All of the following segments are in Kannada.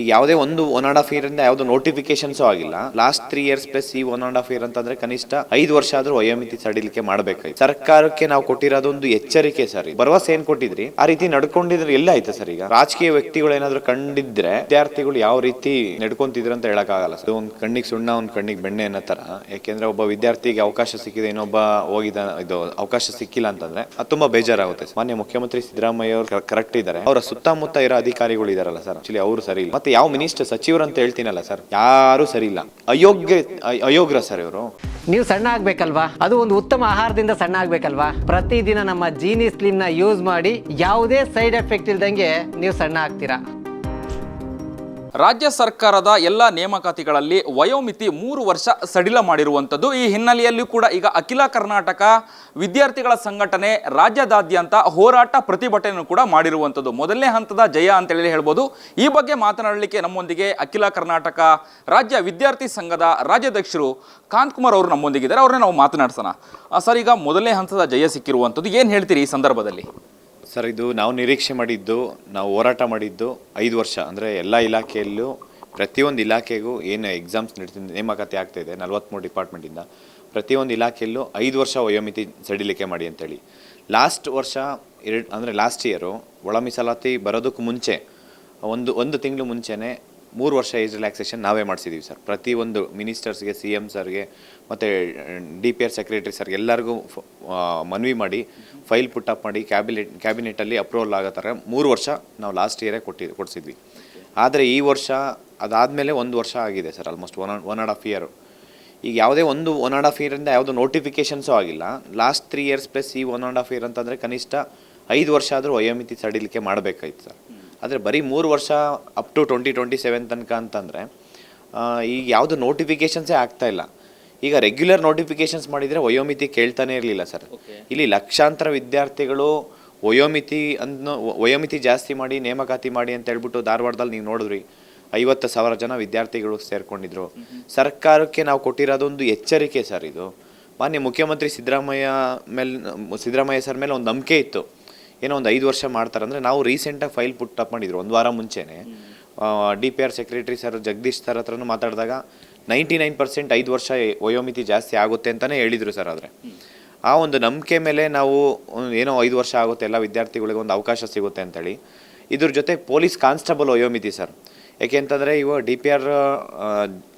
ಈಗ ಯಾವುದೇ ಒಂದು ಒನ್ ಅಂಡ್ ಹಾಫ್ ಇಯರ್ ಇಂದ ಯಾವ್ದು ನೋಟಿಫಿಕೇಶನ್ಸು ಆಗಿಲ್ಲ. ಲಾಸ್ಟ್ ತ್ರೀ ಇಯರ್ಸ್ ಪ್ಲಸ್ ಈ ಒನ್ ಅಂಡ್ ಹಾಫ್ ಇಯರ್ ಅಂತಂದ್ರೆ ಕನಿಷ್ಠ ಐದು ವರ್ಷ ಆದ್ರೂ ವಯೋಮಿತಿ ಸಡಿಲಿಕೆ ಮಾಡಬೇಕಾಯ್ತು. ಸರ್ಕಾರಕ್ಕೆ ನಾವು ಕೊಟ್ಟಿರೋದೊಂದು ಎಚ್ಚರಿಕೆ ಸರ್. ಭರವಸೆ ಏನ್ ಕೊಟ್ಟಿದ್ರಿ? ಆ ರೀತಿ ನಡ್ಕೊಂಡಿದ್ರೆ ಎಲ್ಲ ಆಯ್ತು ಸರ್ ಈಗ? ರಾಜಕೀಯ ವ್ಯಕ್ತಿಗಳು ಏನಾದ್ರು ಕಂಡಿದ್ರೆ ವಿದ್ಯಾರ್ಥಿಗಳು ಯಾವ ರೀತಿ ನಡ್ಕೊಂತಿದ್ರು ಅಂತ ಹೇಳಕ್ಕಾಗಲ್ಲ ಸರ್. ಒಂದ್ ಕಣ್ಣಿಗೆ ಸುಣ್ಣ, ಒಂದ್ ಕಣ್ಣಿಗೆ ಬೆಣ್ಣೆ ಅನ್ನೋ ತರ ಯಾಕೆಂದ್ರೆ ಒಬ್ಬ ವಿದ್ಯಾರ್ಥಿಗೆ ಅವಕಾಶ ಸಿಕ್ಕಿದೆ, ಇನ್ನೊಬ್ಬ ಹೋಗಿದ ಇದು ಅವಕಾಶ ಸಿಕ್ಕಿಲ್ಲ ಅಂತಂದ್ರೆ ಅದು ತುಂಬಾ ಬೇಜಾರಾಗುತ್ತೆ. ಮಾನ್ಯ ಮುಖ್ಯಮಂತ್ರಿ ಸಿದ್ದರಾಮಯ್ಯ ಅವರು ಕರೆಕ್ಟ್ ಇದ್ದಾರೆ. ಅವರ ಸುತ್ತಮುತ್ತ ಇರೋ ಅಧಿಕಾರಿಗಳು ಇದಾರಲ್ಲ ಸರ್. ಆಕ್ಚುಲಿ ಅವರು ಸರಿ ಇಲ್ಲ. ಮತ್ತೆ ಯಾವ ಮಿನಿಸ್ಟರ್ ಸಚಿವರು ಅಂತ ಹೇಳ್ತೀನಲ್ಲ ಸರ್ ಯಾರು ಸರಿ ಇಲ್ಲ. ಅಯೋಗ್ಯ ಅಯೋಗ್ರ ಸರ್ ಇವರು. ನೀವು ಸಣ್ಣ ಆಗ್ಬೇಕಲ್ವಾ? ಅದು ಒಂದು ಉತ್ತಮ ಆಹಾರದಿಂದ ಸಣ್ಣ ಆಗ್ಬೇಕಲ್ವಾ? ಪ್ರತಿದಿನ ನಮ್ಮ ಜೀನಿ ಸ್ಲಿಮ್ನ ಯೂಸ್ ಮಾಡಿ ಯಾವುದೇ ಸೈಡ್ ಎಫೆಕ್ಟ್ ಇಲ್ದಂಗೆ ನೀವು ಸಣ್ಣ ಆಗ್ತೀರಾ? ರಾಜ್ಯ ಸರ್ಕಾರದ ಎಲ್ಲ ನೇಮಕಾತಿಗಳಲ್ಲಿ ವಯೋಮಿತಿ ಮೂರು ವರ್ಷ ಸಡಿಲ ಮಾಡಿರುವಂಥದ್ದು ಈ ಹಿನ್ನೆಲೆಯಲ್ಲಿ ಕೂಡ ಈಗ ಅಖಿಲ ಕರ್ನಾಟಕ ವಿದ್ಯಾರ್ಥಿಗಳ ಸಂಘಟನೆ ರಾಜ್ಯದಾದ್ಯಂತ ಹೋರಾಟ ಪ್ರತಿಭಟನೆಯನ್ನು ಕೂಡ ಮಾಡಿರುವಂಥದ್ದು. ಮೊದಲನೇ ಹಂತದ ಜಯ ಅಂತೇಳಿ ಹೇಳ್ಬೋದು. ಈ ಬಗ್ಗೆ ಮಾತನಾಡಲಿಕ್ಕೆ ನಮ್ಮೊಂದಿಗೆ ಅಖಿಲ ಕರ್ನಾಟಕ ರಾಜ್ಯ ವಿದ್ಯಾರ್ಥಿ ಸಂಘದ ರಾಜ್ಯಾಧ್ಯಕ್ಷರು ಕಾಂತಕುಮಾರ್ ಅವರು ನಮ್ಮೊಂದಿಗಿದ್ದಾರೆ ಅವ್ರನ್ನ ನಾವು ಮಾತನಾಡ್ಸೋಣ. ಸರ್, ಈಗ ಮೊದಲನೇ ಹಂತದ ಜಯ ಸಿಕ್ಕಿರುವಂಥದ್ದು ಏನು ಹೇಳ್ತೀರಿ ಈ ಸಂದರ್ಭದಲ್ಲಿ? ಸರ್, ಇದು ನಾವು ನಿರೀಕ್ಷೆ ಮಾಡಿದ್ದು, ನಾವು ಹೋರಾಟ ಮಾಡಿದ್ದು ಐದು ವರ್ಷ. ಅಂದರೆ ಎಲ್ಲ ಇಲಾಖೆಯಲ್ಲೂ ಪ್ರತಿಯೊಂದು ಇಲಾಖೆಗೂ ಏನು ಎಕ್ಸಾಮ್ಸ್ ನೇಮಕಾತಿ ಆಗ್ತಾಯಿದೆ ನಲ್ವತ್ತ್ಮೂರು ಡಿಪಾರ್ಟ್ಮೆಂಟಿಂದ ಪ್ರತಿಯೊಂದು ಇಲಾಖೆಯಲ್ಲೂ ಐದು ವರ್ಷ ವಯೋಮಿತಿ ಸಡಿಲಿಕೆ ಮಾಡಿ ಅಂತೇಳಿ. ಲಾಸ್ಟ್ ವರ್ಷ ಎರಡು, ಅಂದರೆ ಲಾಸ್ಟ್ ಇಯರು ಒಳ ಮೀಸಲಾತಿ ಬರೋದಕ್ಕೂ ಮುಂಚೆ, ಒಂದು ಒಂದು ತಿಂಗಳು ಮುಂಚೆನೇ ಮೂರು ವರ್ಷ ಏಜ್ ರಿಲ್ಯಾಕ್ಸೇಷನ್ ನಾವೇ ಮಾಡಿಸಿದ್ದೀವಿ ಸರ್. ಪ್ರತಿಯೊಂದು ಮಿನಿಸ್ಟರ್ಸ್ಗೆ, ಸಿ ಎಂ ಸರ್ಗೆ, ಮತ್ತು, ಡಿ ಪಿ ಆರ್ ಸೆಕ್ರೆಟರಿ ಸರ್ಗೆ ಎಲ್ಲರಿಗೂ ಮನವಿ ಮಾಡಿ, ಫೈಲ್ ಪುಟ್ ಅಪ್ ಮಾಡಿ, ಕ್ಯಾಬಿನೆಟ್, ಕ್ಯಾಬಿನೆಟಲ್ಲಿ ಅಪ್ರೂವಲ್ ಆಗೋ ಥರ ಮೂರು ವರ್ಷ ನಾವು ಲಾಸ್ಟ್ ಇಯರೇ ಕೊಟ್ಟಿ ಕೊಡಿಸಿದ್ವಿ. ಆದರೆ ಈ ವರ್ಷ ಅದಾದಮೇಲೆ ಒಂದು ವರ್ಷ ಆಗಿದೆ sir almost one one and half year ಈಗ ಯಾವುದೇ ಒಂದು ಒನ್ ಆ್ಯಂಡ್ ಹಾಫ್ ಇಯರಿಂದ ಯಾವುದು ನೋಟಿಫಿಕೇಷನ್ಸು ಆಗಿಲ್ಲ. ಲಾಸ್ಟ್ ತ್ರೀ ಇಯರ್ಸ್ ಪ್ಲಸ್ ಈ ಒನ್ ಆ್ಯಂಡ್ ಹಾಫ್ ಇಯರ್ ಅಂತಂದರೆ ಕನಿಷ್ಠ ಐದು ವರ್ಷ ಆದರೂ ವಯೋಮಿತಿ ಸಡಿಲಿಕೆ ಮಾಡಬೇಕಾಯ್ತು ಸರ್. ಆದರೆ ಬರೀ ಮೂರು ವರ್ಷ up to twenty twenty seven ತನಕ ಅಂತಂದರೆ ಈಗ ಯಾವುದು ನೋಟಿಫಿಕೇಷನ್ಸೇ ಆಗ್ತಾ ಇಲ್ಲ. ಈಗ ರೆಗ್ಯುಲರ್ ನೋಟಿಫಿಕೇಷನ್ಸ್ ಮಾಡಿದರೆ ವಯೋಮಿತಿ ಕೇಳ್ತಾನೆ ಇರಲಿಲ್ಲ ಸರ್. ಇಲ್ಲಿ ಲಕ್ಷಾಂತರ ವಿದ್ಯಾರ್ಥಿಗಳು ವಯೋಮಿತಿ ಅನ್ನೋ ವಯೋಮಿತಿ ಜಾಸ್ತಿ ಮಾಡಿ ನೇಮಕಾತಿ ಮಾಡಿ ಅಂತ ಹೇಳ್ಬಿಟ್ಟು ಧಾರವಾಡದಲ್ಲಿ ನೀವು ನೋಡಿದ್ರಿ ಐವತ್ತು ಸಾವಿರ ಜನ ವಿದ್ಯಾರ್ಥಿಗಳು ಸೇರ್ಕೊಂಡಿದ್ರು. ಸರ್ಕಾರಕ್ಕೆ ನಾವು ಕೊಟ್ಟಿರೋದೊಂದು ಎಚ್ಚರಿಕೆ ಸರ್ ಇದು. ಮಾನ್ಯ ಮುಖ್ಯಮಂತ್ರಿ ಸಿದ್ದರಾಮಯ್ಯ ಮೇಲೆ, ಸಿದ್ದರಾಮಯ್ಯ ಸರ್ ಮೇಲೆ ಒಂದು ನಂಬಿಕೆ ಇತ್ತು. ಏನೋ ಒಂದು ಐದು ವರ್ಷ ಮಾಡ್ತಾರೆ ಅಂದರೆ ನಾವು ರೀಸೆಂಟಾಗಿ ಫೈಲ್ ಪುಟ್ ಅಪ್ ಮಾಡಿದ್ರು, ಒಂದು ವಾರ ಮುಂಚೆನೇ. D P R secretary sir Jagadish sir ಹತ್ರನೂ ಮಾತಾಡಿದಾಗ ನೈಂಟಿ ನೈನ್ ಪರ್ಸೆಂಟ್ ಐದು ವರ್ಷ ವಯೋಮಿತಿ ಜಾಸ್ತಿ ಆಗುತ್ತೆ ಅಂತಲೇ ಹೇಳಿದರು ಸರ್ ಆದರೆ. ಆ ಒಂದು ನಂಬಿಕೆ ಮೇಲೆ ನಾವು ಏನೋ ಐದು ವರ್ಷ ಆಗುತ್ತೆ, ಎಲ್ಲ ವಿದ್ಯಾರ್ಥಿಗಳಿಗೆ ಒಂದು ಅವಕಾಶ ಸಿಗುತ್ತೆ ಅಂತೇಳಿ. ಇದ್ರ ಜೊತೆ ಪೊಲೀಸ್ ಕಾನ್ಸ್ಟೇಬಲ್ ವಯೋಮಿತಿ ಸರ್. ಯಾಕೆ ಅಂತಂದರೆ ಇವಾಗ ಡಿ ಪಿ ಆರ್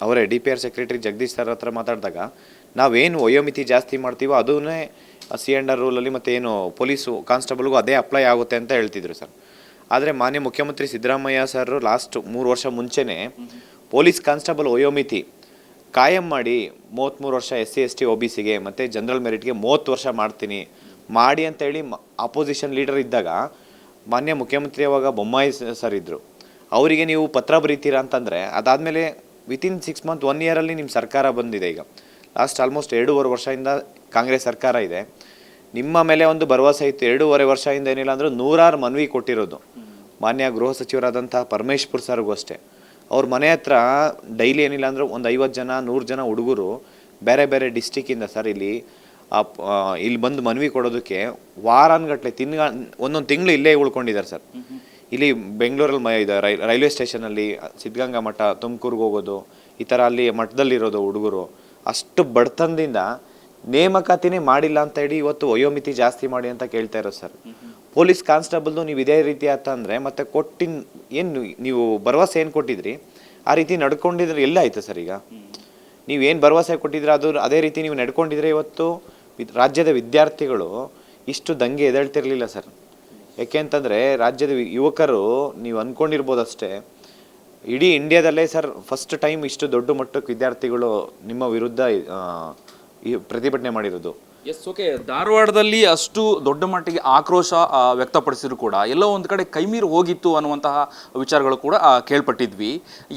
ಅವರೇ, D P R secretary Jagadish sir ಹತ್ರ ಮಾತಾಡಿದಾಗ ನಾವೇನು ವಯೋಮಿತಿ ಜಾಸ್ತಿ ಮಾಡ್ತೀವೋ ಅದನ್ನೇ ಸಿ ಆ್ಯಂಡ್ ಆರ್ ರೂಲಲ್ಲಿ ಮತ್ತು ಏನು ಪೊಲೀಸು ಕಾನ್ಸ್ಟೇಬಲ್ಗೂ ಅದೇ ಅಪ್ಲೈ ಆಗುತ್ತೆ ಅಂತ ಹೇಳ್ತಿದ್ರು ಸರ್ ಆದರೆ ಮಾನ್ಯ ಮುಖ್ಯಮಂತ್ರಿ ಸಿದ್ದರಾಮಯ್ಯ ಸರ್ ಲಾಸ್ಟ್ ಮೂರು ವರ್ಷ ಮುಂಚೆನೇ ಪೊಲೀಸ್ ಕಾನ್ಸ್ಟೇಬಲ್ ವಯೋಮಿತಿ ಕಾಯಂ ಮಾಡಿ ಮೂವತ್ತ್ಮೂರು ವರ್ಷ S C, S T, O B ಸಿಗೆ ಮತ್ತು ಜನರಲ್ ಮೆರಿಟ್ಗೆ ಮೂವತ್ತು ವರ್ಷ ಮಾಡ್ತೀನಿ, ಮಾಡಿ ಅಂತೇಳಿ ಅಪೋಸಿಷನ್ ಲೀಡರ್ ಇದ್ದಾಗ ಮಾನ್ಯ ಮುಖ್ಯಮಂತ್ರಿ ಅವಾಗ ಬೊಮ್ಮಾಯಿ ಸರ್ ಇದ್ದರು ಅವರಿಗೆ ನೀವು ಪತ್ರ ಬರೀತೀರಾ ಅಂತಂದರೆ ಅದಾದಮೇಲೆ ವಿತಿನ್ ಸಿಕ್ಸ್ ಮಂತ್ ಒನ್ ಇಯರಲ್ಲಿ ನಿಮ್ಮ ಸರ್ಕಾರ ಬಂದಿದೆ ಈಗ. ಲಾಸ್ಟ್ ಆಲ್ಮೋಸ್ಟ್ ಎರಡೂವರೆ ವರ್ಷದಿಂದ ಕಾಂಗ್ರೆಸ್ ಸರ್ಕಾರ ಇದೆ. ನಿಮ್ಮ ಮೇಲೆ ಒಂದು ಭರವಸೆ ಇತ್ತು, ಎರಡೂವರೆ ವರ್ಷದಿಂದ ಏನಿಲ್ಲ ಅಂದರೂ ನೂರಾರು ಮನವಿ ಕೊಟ್ಟಿರೋದು. ಮಾನ್ಯ ಗೃಹ ಸಚಿವರಾದಂಥ ಪರಮೇಶ್ಪುರ್ ಸರ್ಗೂ ಅಷ್ಟೇ. ಅವ್ರ ಮನೆ ಹತ್ರ ಡೈಲಿ ಏನಿಲ್ಲ ಅಂದರೂ ಒಂದು ಐವತ್ತು ಜನ, ನೂರು ಜನ ಹುಡುಗರು ಬೇರೆ ಬೇರೆ ಡಿಸ್ಟಿಕ್ಕಿಂದ ಸರ್ ಇಲ್ಲಿ ಇಲ್ಲಿ ಬಂದು ಮನವಿ ಕೊಡೋದಕ್ಕೆ ವಾರಾನ್ಗಟ್ಟಲೆ ತಿನ್ಗ ಒಂದೊಂದು ತಿಂಗಳು ಇಲ್ಲೇ ಉಳ್ಕೊಂಡಿದ್ದಾರೆ ಸರ್ ಇಲ್ಲಿ ಬೆಂಗಳೂರಲ್ಲಿ ಮಯ ಇದೆ. ರೈ ರೈಲ್ವೆ ಸ್ಟೇಷನಲ್ಲಿ ಸಿದ್ಧಗಂಗಾ ಮಠ ತುಮಕೂರ್ಗೆ ಹೋಗೋದು ಈ ಥರ ಅಲ್ಲಿ ಮಠದಲ್ಲಿರೋದು ಹುಡುಗರು ಅಷ್ಟು ಬಡತನದಿಂದ ನೇಮಕಾತಿನೇ ಮಾಡಿಲ್ಲ ಅಂತ ಹೇಳಿ ಇವತ್ತು ವಯೋಮಿತಿ ಜಾಸ್ತಿ ಮಾಡಿ ಅಂತ ಕೇಳ್ತಾ ಇರೋದು ಸರ್. ಪೊಲೀಸ್ ಕಾನ್ಸ್ಟೇಬಲ್ದು ನೀವು ಇದೇ ರೀತಿ ಆತ ಅಂದರೆ ಮತ್ತೆ ಕೊಟ್ಟಿನ ಏನು ನೀವು ಭರವಸೆ ಏನು ಕೊಟ್ಟಿದ್ರಿ? ಆ ರೀತಿ ನಡ್ಕೊಂಡಿದ್ರೆ ಎಲ್ಲ ಆಯಿತು ಸರ್ ಈಗ? ನೀವೇನು ಭರವಸೆ ಕೊಟ್ಟಿದ್ರೆ ಅದು ಅದೇ ರೀತಿ ನೀವು ನಡ್ಕೊಂಡಿದ್ರೆ ಇವತ್ತು ರಾಜ್ಯದ ವಿದ್ಯಾರ್ಥಿಗಳು ಇಷ್ಟು ದಂಗೆ ಎದ್ದೇಳ್ತಿರ್ಲಿಲ್ಲ ಸರ್. ಯಾಕೆ ಅಂತಂದರೆ ರಾಜ್ಯದ ಯುವಕರು ನೀವು ಅಂದ್ಕೊಂಡಿರ್ಬೋದು ಅಷ್ಟೇ ಇಡೀ ಇಂಡಿಯಾದಲ್ಲೇ ಸರ್ ಫಸ್ಟ್ ಟೈಮ್ ಇಷ್ಟು ದೊಡ್ಡ ಮಟ್ಟಕ್ಕೆ ವಿದ್ಯಾರ್ಥಿಗಳು ನಿಮ್ಮ ವಿರುದ್ಧ ಪ್ರತಿಭಟನೆ ಮಾಡಿರೋದು. ಎಸ್ ಓಕೆ ಧಾರವಾಡದಲ್ಲಿ ಅಷ್ಟು ದೊಡ್ಡ ಮಟ್ಟಿಗೆ ಆಕ್ರೋಶ ವ್ಯಕ್ತಪಡಿಸಿದ್ರು ಕೂಡ. ಎಲ್ಲೋ ಒಂದು ಕಡೆ ಕೈಮೀರು ಹೋಗಿತ್ತು ಅನ್ನುವಂತಹ ವಿಚಾರಗಳು ಕೂಡ ಕೇಳ್ಪಟ್ಟಿದ್ವಿ.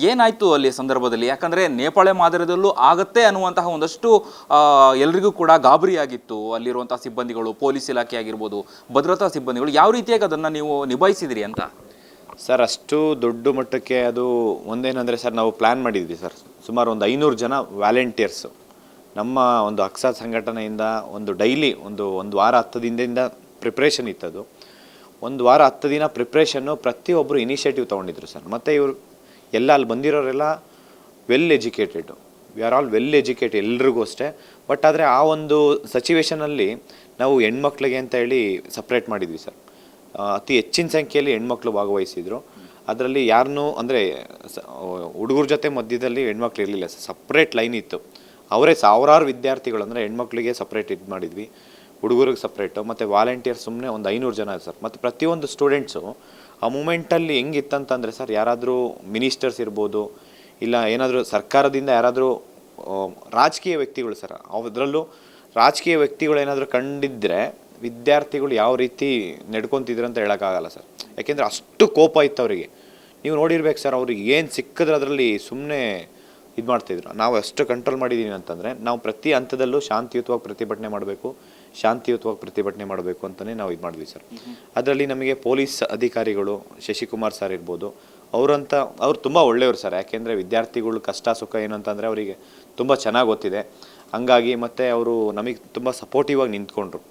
ಏನಾಯ್ತು ಅಲ್ಲಿ ಸಂದರ್ಭದಲ್ಲಿ? ಯಾಕಂದ್ರೆ ನೇಪಾಳ ಮಾದರಿಯದಲ್ಲೂ ಆಗತ್ತೆ ಅನ್ನುವಂತಹ ಒಂದಷ್ಟು ಆ, ಎಲ್ರಿಗೂ ಕೂಡ ಗಾಬರಿಯಾಗಿತ್ತು. ಅಲ್ಲಿರುವಂತಹ ಸಿಬ್ಬಂದಿಗಳು ಪೊಲೀಸ್ ಇಲಾಖೆ ಆಗಿರ್ಬೋದು ಭದ್ರತಾ ಸಿಬ್ಬಂದಿಗಳು ಯಾವ ರೀತಿಯಾಗಿ ಅದನ್ನು ನೀವು ನಿಭಾಯಿಸಿದಿರಿ ಅಂತ? ಸರ್ ಅಷ್ಟು ದೊಡ್ಡ ಮಟ್ಟಕ್ಕೆ ಅದು ಒಂದೇನಂದರೆ ಸರ್ ನಾವು ಪ್ಲ್ಯಾನ್ ಮಾಡಿದ್ವಿ ಸರ್. ಸುಮಾರು ಒಂದು ಐನೂರು ಜನ ವ್ಯಾಲೆಂಟಿಯರ್ಸು ನಮ್ಮ ಒಂದು ಅಕ್ಸಾ ಸಂಘಟನೆಯಿಂದ ಒಂದು ಡೈಲಿ ಒಂದು ಒಂದು ವಾರ ಹತ್ತು ದಿನದಿಂದ ಪ್ರಿಪ್ರೇಷನ್ ಇತ್ತದು. ಒಂದು ವಾರ ಹತ್ತು ದಿನ ಪ್ರಿಪ್ರೇಷನ್ನು ಪ್ರತಿಯೊಬ್ಬರು ಇನಿಷಿಯೇಟಿವ್ ತೊಗೊಂಡಿದ್ರು ಸರ್. ಮತ್ತು ಇವರು ಎಲ್ಲ ಅಲ್ಲಿ ಬಂದಿರೋರೆಲ್ಲ well educated we are all well educate ಎಲ್ರಿಗೂ ಅಷ್ಟೇ. ಬಟ್ ಆದರೆ ಆ ಒಂದು ಸಚುವೇಶನಲ್ಲಿ ನಾವು ಹೆಣ್ಮಕ್ಳಿಗೆ ಅಂತ ಹೇಳಿ ಸಪ್ರೇಟ್ ಮಾಡಿದ್ವಿ ಸರ್. ಅತಿ ಹೆಚ್ಚಿನ ಸಂಖ್ಯೆಯಲ್ಲಿ ಹೆಣ್ಮಕ್ಳು ಭಾಗವಹಿಸಿದ್ರು. ಅದರಲ್ಲಿ ಯಾರನ್ನೂ ಅಂದರೆ ಹುಡುಗರ ಜೊತೆ ಮಧ್ಯದಲ್ಲಿ ಹೆಣ್ಮಕ್ಳು ಇರಲಿಲ್ಲ ಸರ್. ಸಪ್ರೇಟ್ ಲೈನ್ ಇತ್ತು. ಅವರೇ ಸಾವಿರಾರು ವಿದ್ಯಾರ್ಥಿಗಳು ಅಂದರೆ ಹೆಣ್ಮಕ್ಳಿಗೆ ಸಪ್ರೇಟ್ ಇದು ಮಾಡಿದ್ವಿ, ಹುಡುಗರಿಗೆ ಸಪ್ರೇಟು ಮತ್ತು ವಾಲಂಟಿಯರ್ ಸುಮ್ಮನೆ ಒಂದು ಐನೂರು ಜನ ಸರ್. ಮತ್ತು ಪ್ರತಿಯೊಂದು ಸ್ಟೂಡೆಂಟ್ಸು ಆ ಮೂಮೆಂಟಲ್ಲಿ ಹೆಂಗಿತ್ತಂತಂದರೆ ಸರ್, ಯಾರಾದರೂ ಮಿನಿಸ್ಟರ್ಸ್ ಇರ್ಬೋದು, ಇಲ್ಲ ಏನಾದರೂ ಸರ್ಕಾರದಿಂದ ಯಾರಾದರೂ ರಾಜಕೀಯ ವ್ಯಕ್ತಿಗಳು ಸರ್ ಅದರಲ್ಲೂ ರಾಜಕೀಯ ವ್ಯಕ್ತಿಗಳು ಏನಾದರೂ ಕಂಡಿದ್ದರೆ ವಿದ್ಯಾರ್ಥಿಗಳು ಯಾವ ರೀತಿ ನಡ್ಕೊತಿದ್ರು ಅಂತ ಹೇಳೋಕ್ಕಾಗಲ್ಲ ಸರ್. ಯಾಕೆಂದರೆ ಅಷ್ಟು ಕೋಪ ಇತ್ತು ಅವರಿಗೆ. ನೀವು ನೋಡಿರ್ಬೇಕು ಸರ್, ಅವ್ರಿಗೆ ಏನು ಸಿಕ್ಕಿದ್ರೆ ಅದರಲ್ಲಿ ಸುಮ್ಮನೆ ಇದು ಮಾಡ್ತಿದ್ರು ನಾವು ಎಷ್ಟು ಕಂಟ್ರೋಲ್ ಮಾಡಿದ್ದೀನಿ ಅಂತಂದರೆ ನಾವು ಪ್ರತಿ ಹಂತದಲ್ಲೂ ಶಾಂತಿಯುತವಾಗಿ ಪ್ರತಿಭಟನೆ ಮಾಡಬೇಕು ಶಾಂತಿಯುತವಾಗಿ ಪ್ರತಿಭಟನೆ ಮಾಡಬೇಕು ಅಂತಲೇ ನಾವು ಇದು ಮಾಡಿದ್ವಿ ಸರ್. ಅದರಲ್ಲಿ ನಮಗೆ ಪೊಲೀಸ್ ಅಧಿಕಾರಿಗಳು ಶಶಿಕುಮಾರ್ ಸರ್ ಇರ್ಬೋದು ಅವರಂತ ಅವ್ರು ತುಂಬ ಒಳ್ಳೆಯವರು ಸರ್ ಯಾಕೆಂದರೆ ವಿದ್ಯಾರ್ಥಿಗಳು ಕಷ್ಟ ಸುಖ ಏನು ಅಂತಂದರೆ ಅವರಿಗೆ ತುಂಬ ಚೆನ್ನಾಗಿ ಗೊತ್ತಿದೆ. ಹಂಗಾಗಿ ಮತ್ತು ಅವರು ನಮಗೆ ತುಂಬ ಸಪೋರ್ಟಿವ್ ಆಗಿ ನಿಂತ್ಕೊಂಡ್ರು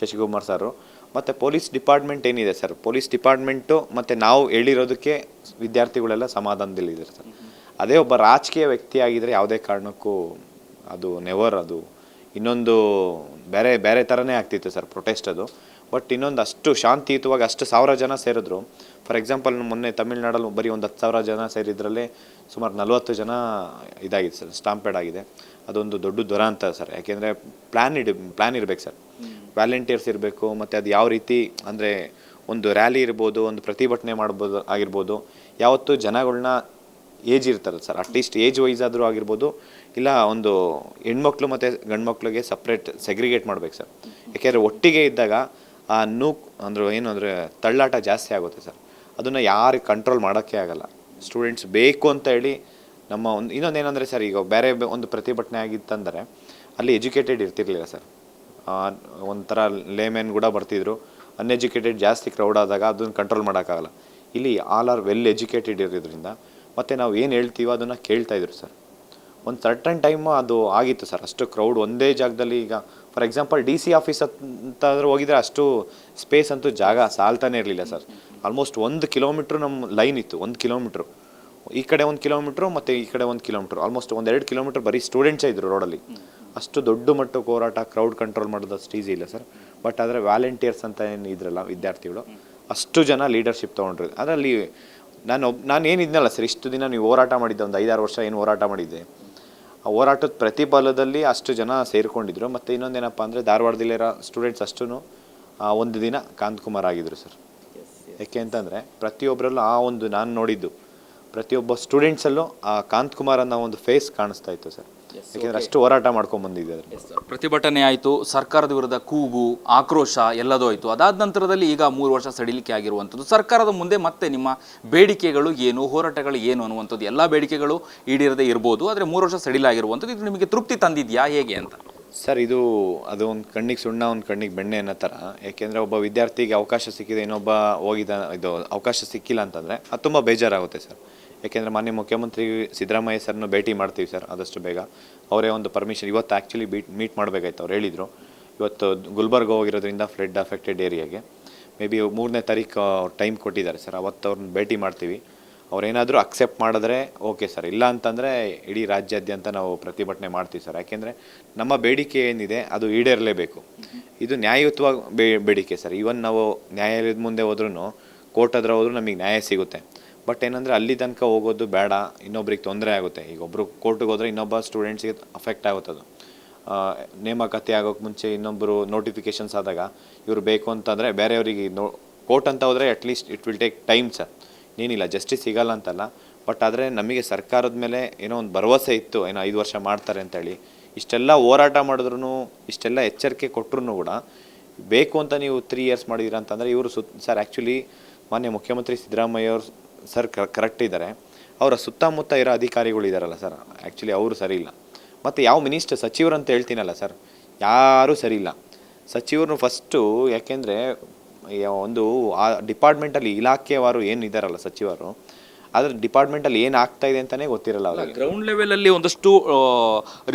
ಶಶಿಕುಮಾರ್ ಸರು ಮತ್ತು ಪೊಲೀಸ್ ಡಿಪಾರ್ಟ್ಮೆಂಟ್ ಏನಿದೆ ಸರ್ ಪೊಲೀಸ್ ಡಿಪಾರ್ಟ್ಮೆಂಟು ಮತ್ತು ನಾವು ಹೇಳಿರೋದಕ್ಕೆ ವಿದ್ಯಾರ್ಥಿಗಳೆಲ್ಲ ಸಮಾಧಾನದಲ್ಲಿದ್ದಾರೆ ಸರ್ ಅದೇ ಒಬ್ಬ ರಾಜಕೀಯ ವ್ಯಕ್ತಿ ಆಗಿದ್ರೆ ಯಾವುದೇ ಕಾರಣಕ್ಕೂ ಅದು ನೆವರ್ ಅದು. ಇನ್ನೊಂದು ಬೇರೆ ಬೇರೆ ಥರನೇ ಆಗ್ತಿತ್ತು ಸರ್ ಪ್ರೊಟೆಸ್ಟ್ ಅದು. ಬಟ್ ಇನ್ನೊಂದು ಅಷ್ಟು ಶಾಂತಿಯುತವಾಗಿ ಅಷ್ಟು ಸಾವಿರ ಜನ ಸೇರಿದ್ರು. ಫಾರ್ ಎಕ್ಸಾಂಪಲ್ ಮೊನ್ನೆ ತಮಿಳ್ನಾಡಲ್ಲಿ ಬರೀ ಒಂದು ಹತ್ತು ಸಾವಿರ ಜನ ಸೇರಿದ್ರಲ್ಲೇ ಸುಮಾರು ನಲವತ್ತು ಜನ ಇದಾಗಿದೆ ಸರ್ ಸ್ಟಾಂಪೆಡ್ ಆಗಿದೆ. ಅದೊಂದು ದೊಡ್ಡ ದುರಂತ ಸರ್. ಯಾಕೆಂದರೆ ಪ್ಲ್ಯಾನ್ ಇಡ ಪ್ಲ್ಯಾನ್ ಇರಬೇಕು ಸರ್. ವ್ಯಾಲೆಂಟಿಯರ್ಸ್ ಇರಬೇಕು, ಮತ್ತು ಅದು ಯಾವ ರೀತಿ ಅಂದರೆ ಒಂದು ರ್ಯಾಲಿ ಇರ್ಬೋದು, ಒಂದು ಪ್ರತಿಭಟನೆ ಮಾಡ್ಬೋದು, ಆಗಿರ್ಬೋದು. ಯಾವತ್ತು ಜನಗಳನ್ನ ಏಜ್ ಇರ್ತಾರೆ ಸರ್ ಅಟ್ಲೀಸ್ಟ್ ಏಜ್ ವೈಸ್ ಆದರೂ ಆಗಿರ್ಬೋದು, ಇಲ್ಲ ಒಂದು ಹೆಣ್ಮಕ್ಳು ಮತ್ತು ಗಂಡ್ಮಕ್ಳಿಗೆ ಸಪ್ರೇಟ್ ಸೆಗ್ರಿಗೇಟ್ ಮಾಡ್ಬೇಕು ಸರ್. ಯಾಕೆಂದರೆ ಒಟ್ಟಿಗೆ ಇದ್ದಾಗ ಆ ನೂಕ್, ಅಂದ್ರೆ ಏನು ಅಂದರೆ ತಳ್ಳಾಟ ಜಾಸ್ತಿ ಆಗುತ್ತೆ ಸರ್. ಅದನ್ನು ಯಾರು ಕಂಟ್ರೋಲ್ ಮಾಡೋಕ್ಕೆ ಆಗಲ್ಲ. ಸ್ಟೂಡೆಂಟ್ಸ್ ಬೇಕು ಅಂತ ಹೇಳಿ ನಮ್ಮ ಒಂದು, ಇನ್ನೊಂದು ಏನಂದರೆ ಸರ್, ಈಗ ಬೇರೆ ಒಂದು ಪ್ರತಿಭಟನೆ ಆಗಿತ್ತಂದರೆ ಅಲ್ಲಿ ಎಜುಕೇಟೆಡ್ ಇರ್ತಿರ್ಲಿಲ್ಲ ಸರ್. ಒಂಥರ ಲೇಮೆನ್ ಕೂಡ ಬರ್ತಿದ್ರು. ಅನ್ಎಜುಕೇಟೆಡ್ ಜಾಸ್ತಿ ಕ್ರೌಡ್ ಆದಾಗ ಅದನ್ನು ಕಂಟ್ರೋಲ್ ಮಾಡೋಕ್ಕಾಗಲ್ಲ. ಇಲ್ಲಿ ಆಲ್ ಆರ್ ವೆಲ್ ಎಜುಕೇಟೆಡ್ ಇರೋದ್ರಿಂದ ಮತ್ತು ನಾವು ಏನು ಹೇಳ್ತೀವೋ ಅದನ್ನು ಕೇಳ್ತಾ ಇದ್ರು ಸರ್. ಒಂದು ಸರ್ಟನ್ ಟೈಮು ಅದು ಆಗಿತ್ತು ಸರ್. ಅಷ್ಟು ಕ್ರೌಡ್ ಒಂದೇ ಜಾಗದಲ್ಲಿ ಈಗ for example D C office ಅಂತಾದ್ರೂ ಹೋಗಿದ್ರೆ ಅಷ್ಟು ಸ್ಪೇಸ್ ಅಂತೂ ಜಾಗ ಸಾಲ್ತಾನೆ ಇರಲಿಲ್ಲ ಸರ್. ಆಲ್ಮೋಸ್ಟ್ ಒಂದು ಕಿಲೋಮೀಟ್ರ್ ನಮ್ಮ ಲೈನ್ ಇತ್ತು, ಒಂದು ಕಿಲೋಮೀಟ್ರು ಈ ಕಡೆ ಒಂದು ಕಿಲೋಮೀಟ್ರು ಮತ್ತು ಈ ಕಡೆ ಒಂದು ಕಿಲೋಮೀಟ್ರ್ ಆಲ್ಮೋಸ್ಟ್ ಒಂದು ಎರಡು ಕಿಲೋಮೀಟ್ರ್ ಬರೀ ಸ್ಟೂಡೆಂಟ್ಸೇ ಇದ್ದರು ರೋಡಲ್ಲಿ ಅಷ್ಟು ದೊಡ್ಡ ಮಟ್ಟಕ್ಕೆ ಹೋರಾಟ ಕ್ರೌಡ್ ಕಂಟ್ರೋಲ್ ಮಾಡೋದು ಅಷ್ಟು ಈಸಿ ಇಲ್ಲ ಸರ್. ಬಟ್ ಆದರೆ ವ್ಯಾಲೆಂಟಿಯರ್ಸ್ ಅಂತ ಏನು ಇದ್ರಲ್ಲ ವಿದ್ಯಾರ್ಥಿಗಳು, ಅಷ್ಟು ಜನ ಲೀಡರ್ಶಿಪ್ ತೊಗೊಂಡ್ರು. ಅದರಲ್ಲಿ ನಾನು ನಾನು ಏನಿದ್ನಲ್ಲ ಸರ್, ಇಷ್ಟು ದಿನ ನೀವು ಹೋರಾಟ ಮಾಡಿದ್ದೆ, ಒಂದು ಐದಾರು ವರ್ಷ ಏನು ಹೋರಾಟ ಮಾಡಿದ್ದೆ. ಆ ಹೋರಾಟದ ಪ್ರತಿಫಲದಲ್ಲಿ ಅಷ್ಟು ಜನ ಸೇರಿಕೊಂಡಿದ್ರು. ಮತ್ತು ಇನ್ನೊಂದೇನಪ್ಪ ಅಂದರೆ, ಧಾರವಾಡದಲ್ಲಿರೋ ಸ್ಟೂಡೆಂಟ್ಸ್ ಅಷ್ಟೂ ಒಂದು ದಿನ ಕಾಂತಕುಮಾರ್ ಆಗಿದ್ರು ಸರ್. ಯಾಕೆ ಅಂತಂದರೆ ಪ್ರತಿಯೊಬ್ಬರಲ್ಲೂ ಆ ಒಂದು ನಾನು ನೋಡಿದ್ದು, ಪ್ರತಿಯೊಬ್ಬ ಸ್ಟೂಡೆಂಟ್ಸಲ್ಲೂ ಆ ಕಾಂತಕುಮಾರ್ ಅನ್ನೋ ಒಂದು ಫೇಸ್ ಕಾಣಿಸ್ತಾ ಇತ್ತು ಸರ್. ಯಾಕೆಂದರೆ ಅಷ್ಟು ಹೋರಾಟ ಮಾಡ್ಕೊಂಡು ಬಂದಿದ್ದೆ ಅದ್ರಲ್ಲಿ. ಪ್ರತಿಭಟನೆ ಆಯಿತು ಸರ್ಕಾರದ ವಿರುದ್ಧ ಕೂಗು ಆಕ್ರೋಶ ಎಲ್ಲದೂ ಆಯಿತು. ಅದಾದ ನಂತರದಲ್ಲಿ ಈಗ ಮೂರು ವರ್ಷ ಸಡಿಲಿಕೆ ಆಗಿರುವಂಥದ್ದು. ಸರ್ಕಾರದ ಮುಂದೆ ಮತ್ತೆ ನಿಮ್ಮ ಬೇಡಿಕೆಗಳು ಏನು ಹೋರಾಟಗಳು ಏನು ಅನ್ನುವಂಥದ್ದು ಎಲ್ಲ ಬೇಡಿಕೆಗಳು ಈಡೇರದೇ ಇರ್ಬೋದು ಆದರೆ ಮೂರು ವರ್ಷ ಸಡಿಲಾಗಿರುವಂಥದ್ದು. ಇದು ನಿಮಗೆ ತೃಪ್ತಿ ತಂದಿದೆಯಾ ಹೇಗೆ ಅಂತ? ಸರ್ ಇದು ಅದು ಒಂದು ಕಣ್ಣಿಗೆ ಸುಣ್ಣ ಒಂದು ಕಣ್ಣಿಗೆ ಬೆಣ್ಣೆ ಅನ್ನೋ ಥರ. ಯಾಕೆಂದರೆ ಒಬ್ಬ ವಿದ್ಯಾರ್ಥಿಗೆ ಅವಕಾಶ ಸಿಕ್ಕಿದೆ ಇನ್ನೊಬ್ಬ ಹೋಗಿದ ಇದು ಅವಕಾಶ ಸಿಕ್ಕಿಲ್ಲ ಅಂತಂದರೆ ಅದು ತುಂಬ ಬೇಜಾರಾಗುತ್ತೆ ಸರ್. ಯಾಕೆಂದರೆ ಮಾನ್ಯ ಮುಖ್ಯಮಂತ್ರಿ ಸಿದ್ದರಾಮಯ್ಯ ಸರ್ನು ಭೇಟಿ ಮಾಡ್ತೀವಿ ಸರ್, ಆದಷ್ಟು ಬೇಗ. ಅವರೇ ಒಂದು ಪರ್ಮಿಷನ್ ಇವತ್ತು ಆ್ಯಕ್ಚುಲಿ ಬೀಟ್ ಮೀಟ್ ಮಾಡಬೇಕಾಯ್ತು ಅವ್ರು ಹೇಳಿದರು. ಇವತ್ತು ಗುಲ್ಬರ್ಗ ಹೋಗಿರೋದ್ರಿಂದ ಫ್ಲಡ್ ಅಫೆಕ್ಟೆಡ್ ಏರಿಯಾಗೆ ಮೇ ಬಿ ಮೂರನೇ ತಾರೀಕು ಟೈಮ್ ಕೊಟ್ಟಿದ್ದಾರೆ ಸರ್, ಅವತ್ತು ಅವ್ರನ್ನ ಭೇಟಿ ಮಾಡ್ತೀವಿ. ಅವರೇನಾದರೂ ಅಕ್ಸೆಪ್ಟ್ ಮಾಡಿದ್ರೆ ಓಕೆ ಸರ್, ಇಲ್ಲ ಅಂತಂದರೆ ಇಡೀ ರಾಜ್ಯಾದ್ಯಂತ ನಾವು ಪ್ರತಿಭಟನೆ ಮಾಡ್ತೀವಿ ಸರ್. ಯಾಕೆಂದರೆ ನಮ್ಮ ಬೇಡಿಕೆ ಏನಿದೆ ಅದು ಈಡೇರಲೇಬೇಕು. ಇದು ನ್ಯಾಯಯುತವಾಗಿ ಬೇಡಿಕೆ ಸರ್. ಈವನ್ ನಾವು ನ್ಯಾಯಾಲಯದ ಮುಂದೆ ಹೋದ್ರೂ ಕೋರ್ಟ್ ಹತ್ರ ಹೋದ್ರೂ ನಮಗೆ ನ್ಯಾಯ ಸಿಗುತ್ತೆ. ಬಟ್ ಏನಂದರೆ ಅಲ್ಲಿ ತನಕ ಹೋಗೋದು ಬೇಡ, ಇನ್ನೊಬ್ರಿಗೆ ತೊಂದರೆ ಆಗುತ್ತೆ. ಈಗ ಒಬ್ಬರು ಕೋರ್ಟಿಗೆ ಹೋದರೆ ಇನ್ನೊಬ್ಬ ಸ್ಟೂಡೆಂಟ್ಸಿಗೆ ಅಫೆಕ್ಟ್ ಆಗುತ್ತೆ ಅದು. ನೇಮಕಾತಿ ಆಗೋಕ್ಕೆ ಮುಂಚೆ ಇನ್ನೊಬ್ಬರು ನೋಟಿಫಿಕೇಷನ್ಸ್ ಆದಾಗ ಇವರು ಬೇಕು ಅಂತಂದರೆ ಬೇರೆಯವರಿಗೆ ನೋ ಕೋರ್ಟ್ ಅಂತ ಹೋದರೆ at least it will take time sir ಏನಿಲ್ಲ ಜಸ್ಟಿಸ್ ಸಿಗಲ್ಲ ಅಂತಲ್ಲ. ಬಟ್ ಆದರೆ ನಮಗೆ ಸರ್ಕಾರದ ಮೇಲೆ ಏನೋ ಒಂದು ಭರವಸೆ ಇತ್ತು, ಏನೋ ಐದು ವರ್ಷ ಮಾಡ್ತಾರೆ ಅಂತೇಳಿ. ಇಷ್ಟೆಲ್ಲ ಹೋರಾಟ ಮಾಡಿದ್ರು ಇಷ್ಟೆಲ್ಲ ಎಚ್ಚರಿಕೆ ಕೊಟ್ಟರು ಕೂಡ ಬೇಕು ಅಂತ ನೀವು ತ್ರೀ ಇಯರ್ಸ್ ಮಾಡಿದ್ದೀರಾ ಅಂತಂದರೆ ಇವರು ಸುತ್ ಸರ್ ಆ್ಯಕ್ಚುಲಿ ಮಾನ್ಯ ಮುಖ್ಯಮಂತ್ರಿ ಸಿದ್ದರಾಮಯ್ಯ ಅವರು ಸರ್ ಕರೆಕ್ಟ್ ಇದ್ದಾರೆ. ಅವರ ಸುತ್ತಮುತ್ತ ಇರೋ ಅಧಿಕಾರಿಗಳು ಇದ್ದಾರಲ್ಲ ಸರ್ ಆ್ಯಕ್ಚುಲಿ ಅವರು ಸರಿ ಇಲ್ಲ. ಮತ್ತು ಯಾವ ಮಿನಿಸ್ಟರ್ ಸಚಿವರು ಅಂತ ಹೇಳ್ತೀನಲ್ಲ ಸರ್, ಯಾರೂ ಸರಿ ಇಲ್ಲ. ಸಚಿವರು ಫಸ್ಟು ಯಾಕೆಂದರೆ ಒಂದು ಆ ಡಿಪಾರ್ಟ್ಮೆಂಟಲ್ಲಿ ಇಲಾಖೆಯವರು ಏನು ಇದ್ದಾರಲ್ಲ ಸಚಿವರು ಆದರೆ ಡಿಪಾರ್ಟ್ಮೆಂಟಲ್ಲಿ ಏನು ಆಗ್ತಾ ಇದೆ ಅಂತಲೇ ಗೊತ್ತಿರಲ್ಲ ಅವರಿಗೆ. ಗ್ರೌಂಡ್ ಲೆವೆಲಲ್ಲಿ ಒಂದಷ್ಟು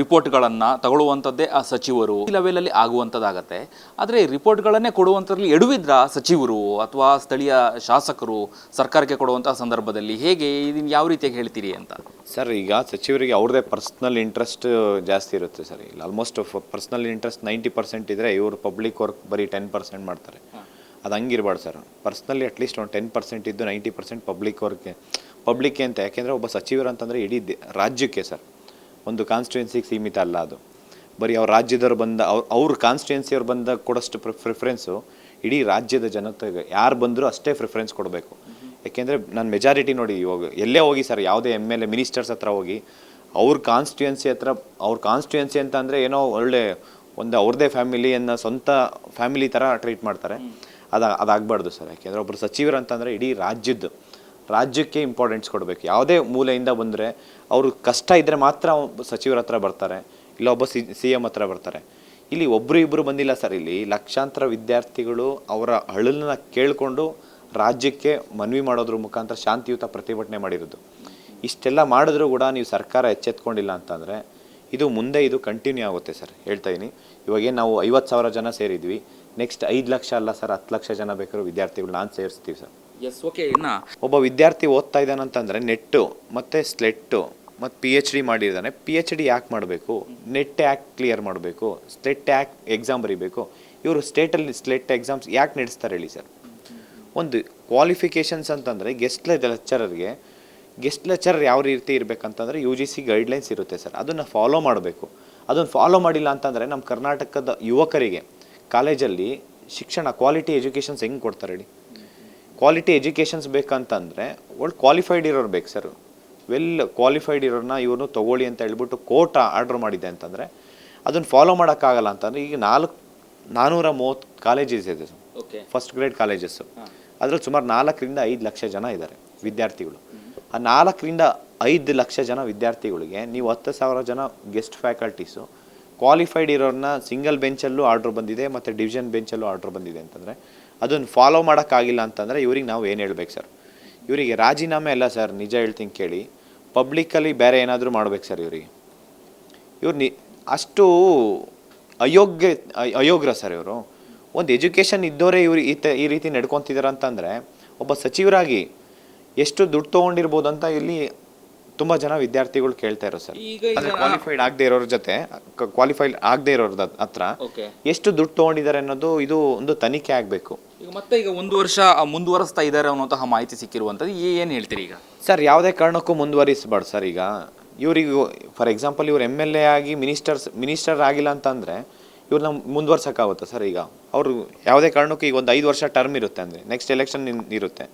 ರಿಪೋರ್ಟ್ಗಳನ್ನು ತಗೊಳ್ಳುವಂಥದ್ದೇ ಆ ಸಚಿವರು. ಈ ಲೆವೆಲಲ್ಲಿ ಆಗುವಂಥದ್ದಾಗತ್ತೆ. ಆದರೆ ರಿಪೋರ್ಟ್ಗಳನ್ನೇ ಕೊಡುವಂಥದ್ರಲ್ಲಿ ಎಡುವಿದ್ರ ಸಚಿವರು ಅಥವಾ ಸ್ಥಳೀಯ ಶಾಸಕರು ಸರ್ಕಾರಕ್ಕೆ ಕೊಡುವಂಥ ಸಂದರ್ಭದಲ್ಲಿ ಹೇಗೆ ಇದನ್ನು ಯಾವ ರೀತಿಯಾಗಿ ಹೇಳ್ತೀರಿ ಅಂತ? ಸರ್ ಈಗ ಸಚಿವರಿಗೆ ಅವ್ರದ್ದೇ ಪರ್ಸ್ನಲ್ ಇಂಟ್ರೆಸ್ಟ್ ಜಾಸ್ತಿ ಇರುತ್ತೆ ಸರ್. ಇಲ್ಲಿ almost personal interest ninety percent ಇದ್ದರೆ ಇವರು ಪಬ್ಲಿಕ್ ವರ್ಕ್ ಬರೀ ಟೆನ್ ಪರ್ಸೆಂಟ್ ಮಾಡ್ತಾರೆ. ಅದು ಹಂಗಿರ್ಬಾರ್ದು ಸರ್. ಪರ್ಸ್ನಲಿ ಅಟ್ಲೀಸ್ಟ್ ಒಂದು ಟೆನ್ ಪರ್ಸೆಂಟ್ ಇದ್ದು ನೈಂಟಿ ಪರ್ಸೆಂಟ್ ಪಬ್ಲಿಕ್ ಅವ್ರಿಗೆ ಪಬ್ಲಿಕ್ಗೆ ಅಂತ, ಯಾಕೆಂದರೆ ಒಬ್ಬ ಸಚಿವರು ಅಂತಂದರೆ ಇಡೀ ರಾಜ್ಯಕ್ಕೆ ಸರ್. ಒಂದು ಕಾನ್ಸ್ಟಿಟ್ಯೂನ್ಸಿಗೆ ಸೀಮಿತ ಅಲ್ಲ ಅದು. ಬರೀ ಅವ್ರ ರಾಜ್ಯದವ್ರು ಬಂದ, ಅವ್ರ ಅವ್ರ ಕಾನ್ಸ್ಟಿಟ್ಯೂನ್ಸಿಯವ್ರು ಬಂದ ಕೊಡೋಷ್ಟು ಪ್ರಿಫರೆನ್ಸು ಇಡೀ ರಾಜ್ಯದ ಜನತೆಗೆ. ಯಾರು ಬಂದರೂ ಅಷ್ಟೇ ಪ್ರಿಫರೆನ್ಸ್ ಕೊಡಬೇಕು. ಯಾಕೆಂದರೆ ನಾನು ಮೆಜಾರಿಟಿ ನೋಡಿ ಇವಾಗ, ಎಲ್ಲೇ ಹೋಗಿ ಸರ್, ಯಾವುದೇ ಎಂ ಎಲ್ ಎ ಮಿನಿಸ್ಟರ್ಸ್ ಹತ್ರ ಹೋಗಿ, ಅವ್ರ ಕಾನ್ಸ್ಟಿಟ್ಯೂನ್ಸಿ ಹತ್ರ, ಅವ್ರ ಕಾನ್ಸ್ಟಿಟ್ಯೂನ್ಸಿ ಅಂತ ಅಂದರೆ ಏನೋ ಒಳ್ಳೆ, ಒಂದು ಅವ್ರದ್ದೇ ಫ್ಯಾಮಿಲಿಯನ್ನು ಸ್ವಂತ ಫ್ಯಾಮಿಲಿ ಥರ ಟ್ರೀಟ್ ಮಾಡ್ತಾರೆ. ಅದು ಅದಾಗಬಾರ್ದು ಸರ್, ಯಾಕೆಂದರೆ ಒಬ್ಬರು ಸಚಿವರು ಅಂತಂದರೆ ಇಡೀ ರಾಜ್ಯದ್ದು. ರಾಜ್ಯಕ್ಕೆ ಇಂಪಾರ್ಟೆನ್ಸ್ ಕೊಡಬೇಕು. ಯಾವುದೇ ಮೂಲೆಯಿಂದ ಬಂದರೆ ಅವರು ಕಷ್ಟ ಇದ್ದರೆ ಮಾತ್ರ ಸಚಿವರ ಹತ್ರ ಬರ್ತಾರೆ, ಇಲ್ಲ ಒಬ್ಬ ಸಿ ಸಿ ಎಂ ಹತ್ರ ಬರ್ತಾರೆ. ಇಲ್ಲಿ ಒಬ್ಬರು ಇಬ್ಬರು ಬಂದಿಲ್ಲ ಸರ್ ಇಲ್ಲಿ. ಲಕ್ಷಾಂತರ ವಿದ್ಯಾರ್ಥಿಗಳು ಅವರ ಅಳಲನ್ನ ಕೇಳಿಕೊಂಡು ರಾಜ್ಯಕ್ಕೆ ಮನವಿ ಮಾಡೋದ್ರ ಮುಖಾಂತರ ಶಾಂತಿಯುತ ಪ್ರತಿಭಟನೆ ಮಾಡಿರೋದು. ಇಷ್ಟೆಲ್ಲ ಮಾಡಿದ್ರೂ ಕೂಡ ನೀವು ಸರ್ಕಾರ ಎಚ್ಚೆತ್ಕೊಂಡಿಲ್ಲ ಅಂತಂದರೆ ಇದು ಮುಂದೆ ಇದು ಕಂಟಿನ್ಯೂ ಆಗುತ್ತೆ ಸರ್. ಹೇಳ್ತಾ ಇದ್ದೀನಿ ಇವಾಗೇನು ನಾವು ಐವತ್ತು ಸಾವಿರ ಜನ ಸೇರಿದ್ವಿ. ನೆಕ್ಸ್ಟ್ ಐದು ಲಕ್ಷ ಅಲ್ಲ ಸರ್ ಹತ್ತು ಲಕ್ಷ ಜನ ಬೇಕಾದ್ರೂ ವಿದ್ಯಾರ್ಥಿಗಳು ನಾನು ಸೇರಿಸ್ತೀವಿ ಸರ್ ಎಸ್ ಓಕೆ ಇನ್ನ? ಒಬ್ಬ ವಿದ್ಯಾರ್ಥಿ ಓದ್ತಾ ಇದ್ದಾನಂತಂದರೆ ನೆಟ್ಟು ಮತ್ತು ಸ್ಲೆಟ್ಟು ಮತ್ತು ಪಿ ಎಚ್ ಡಿ ಮಾಡಿದ್ದಾನೆ. ಪಿ ಎಚ್ ಡಿ ಯಾಕೆ ಮಾಡಬೇಕು? ನೆಟ್ ಯಾಕೆ ಕ್ಲಿಯರ್ ಮಾಡಬೇಕು? ಸ್ಲೆಟ್ ಯಾಕೆ ಎಕ್ಸಾಮ್ ಬರೀಬೇಕು? ಇವರು ಸ್ಟೇಟಲ್ಲಿ ಸ್ಲೆಟ್ ಎಕ್ಸಾಮ್ಸ್ ಯಾಕೆ ನಡೆಸ್ತಾರೆ ಹೇಳಿ ಸರ್ ಒಂದು ಕ್ವಾಲಿಫಿಕೇಷನ್ಸ್ ಅಂತಂದರೆ ಗೆಸ್ಟ್ ಲೆಕ್ಚರರ್ಗೆ ಗೆಸ್ಟ್ ಲೆಕ್ಚರರ್ ಯಾವ ರೀತಿ ಇರಬೇಕಂತಂದರೆ ಯು ಜಿ ಸಿ ಗೈಡ್ಲೈನ್ಸ್ ಇರುತ್ತೆ ಸರ್ ಅದನ್ನು ಫಾಲೋ ಮಾಡಬೇಕು. ಅದನ್ನು ಫಾಲೋ ಮಾಡಿಲ್ಲ ಅಂತಂದರೆ ನಮ್ಮ ಕರ್ನಾಟಕದ ಯುವಕರಿಗೆ ಕಾಲೇಜಲ್ಲಿ ಶಿಕ್ಷಣ ಕ್ವಾಲಿಟಿ ಎಜುಕೇಷನ್ಸ್ ಹೆಂಗೆ ಕೊಡ್ತಾರೆ ಹೇಳಿ? ಕ್ವಾಲಿಟಿ ಎಜುಕೇಷನ್ಸ್ ಬೇಕಂತಂದರೆ ಒಳ್ಳೆ ಕ್ವಾಲಿಫೈಡ್ ಇರೋರು ಬೇಕು ಸರ್ ವೆಲ್ ಕ್ವಾಲಿಫೈಡ್ ಇರೋರನ್ನ ಇವನು ತಗೊಳ್ಳಿ ಅಂತ ಹೇಳ್ಬಿಟ್ಟು ಕೋರ್ಟ್ ಆರ್ಡ್ರ್ ಮಾಡಿದೆ ಅಂತಂದರೆ ಅದನ್ನು ಫಾಲೋ ಮಾಡೋಕ್ಕಾಗಲ್ಲ ಅಂತಂದರೆ ಈಗ ನಾಲ್ಕು ನಾನ್ನೂರ ಮೂವತ್ತು ಕಾಲೇಜಸ್ ಇದೆ ಓಕೆ ಫಸ್ಟ್ ಗ್ರೇಡ್ ಕಾಲೇಜಸ್ಸು ಅದರಲ್ಲಿ ಸುಮಾರು ನಾಲ್ಕರಿಂದ ಐದು ಲಕ್ಷ ಜನ ಇದ್ದಾರೆ ವಿದ್ಯಾರ್ಥಿಗಳು. ಆ ನಾಲ್ಕರಿಂದ ಐದು ಲಕ್ಷ ಜನ ವಿದ್ಯಾರ್ಥಿಗಳಿಗೆ ನೀವು ಹತ್ತು ಸಾವಿರ ಜನ ಗೆಸ್ಟ್ ಫ್ಯಾಕಲ್ಟೀಸು ಕ್ವಾಲಿಫೈಡ್ ಇರೋರನ್ನ ಸಿಂಗಲ್ ಬೆಂಚಲ್ಲೂ ಆರ್ಡ್ರ್ ಬಂದಿದೆ, ಮತ್ತು ಡಿವಿಷನ್ ಬೆಂಚಲ್ಲೂ ಆರ್ಡ್ರ್ ಬಂದಿದೆ ಅಂತಂದರೆ, ಅದನ್ನು ಫಾಲೋ ಮಾಡೋಕ್ಕಾಗಿಲ್ಲ ಅಂತಂದರೆ ಇವ್ರಿಗೆ ನಾವು ಏನು ಹೇಳ್ಬೇಕು ಸರ್ ಇವರಿಗೆ ರಾಜೀನಾಮೆ ಅಲ್ಲ ಸರ್ ನಿಜ ಹೇಳ್ತೀನಿ ಕೇಳಿ. ಪಬ್ಲಿಕ್ಕಲ್ಲಿ ಬೇರೆ ಏನಾದರೂ ಮಾಡ್ಬೇಕು ಸರ್ ಇವರಿಗೆ? ಇವ್ರು ನಿ, ಅಷ್ಟು ಅಯೋಗ್ಯ ಅಯೋಗ್ಯ ಸರ್ ಇವರು. ಒಂದು ಎಜುಕೇಷನ್ ಇದ್ದವರೇ ಇವ್ರು ಈ ತ, ಈ ರೀತಿ ನಡ್ಕೊತಿದ್ದಾರೆ ಅಂತಂದರೆ, ಒಬ್ಬ ಸಚಿವರಾಗಿ ಎಷ್ಟು ದುಡ್ಡು ತೊಗೊಂಡಿರ್ಬೋದು ಅಂತ ಇಲ್ಲಿ ತುಂಬ ಜನ ವಿದ್ಯಾರ್ಥಿಗಳು ಕೇಳ್ತಾ ಇರೋ ಸರ್. ಈಗ ಅಂದರೆ ಕ್ವಾಲಿಫೈಡ್ ಆಗದೆ ಇರೋರ ಜೊತೆ ಕ್ವಾಲಿಫೈಡ್ ಆಗದೆ ಇರೋರ ಹತ್ರ ಓಕೆ. ಎಷ್ಟು ದುಡ್ಡು ತಗೊಂಡಿದ್ದಾರೆ ಅನ್ನೋದು ಇದು ಒಂದು ತನಿಖೆ ಆಗಬೇಕು. ಈಗ ಮತ್ತೆ ಈಗ ಒಂದು ವರ್ಷ ಮುಂದುವರಿಸ್ತಾ ಇದ್ದಾರೆ ಅನ್ನೋಂತಹ ಮಾಹಿತಿ ಸಿಕ್ಕಿರುವಂಥದ್ದು ಏನು ಹೇಳ್ತೀರಿ ಈಗ? ಸರ್ ಯಾವುದೇ ಕಾರಣಕ್ಕೂ ಮುಂದುವರಿಸಬಾರ್ದು ಸರ್ ಈಗ. ಇವರಿಗೂ ಫಾರ್ ಎಕ್ಸಾಂಪಲ್ ಇವ್ರು ಎಂ ಎಲ್ ಎ ಆಗಿ ಮಿನಿಸ್ಟರ್ಸ್ ಮಿನಿಸ್ಟರ್ ಆಗಿಲ್ಲ ಅಂತಂದರೆ ಇವ್ರನ್ನ ಮುಂದುವರ್ಸಕ್ಕಾಗುತ್ತಾ ಸರ್ ಈಗ? ಅವರು ಯಾವುದೇ ಕಾರಣಕ್ಕೂ ಈಗ ಒಂದು ಐದು ವರ್ಷ ಟರ್ಮ್ ಇರುತ್ತೆ ಅಂದರೆ ನೆಕ್ಸ್ಟ್ ಎಲೆಕ್ಷನ್ ಇರುತ್ತೆ.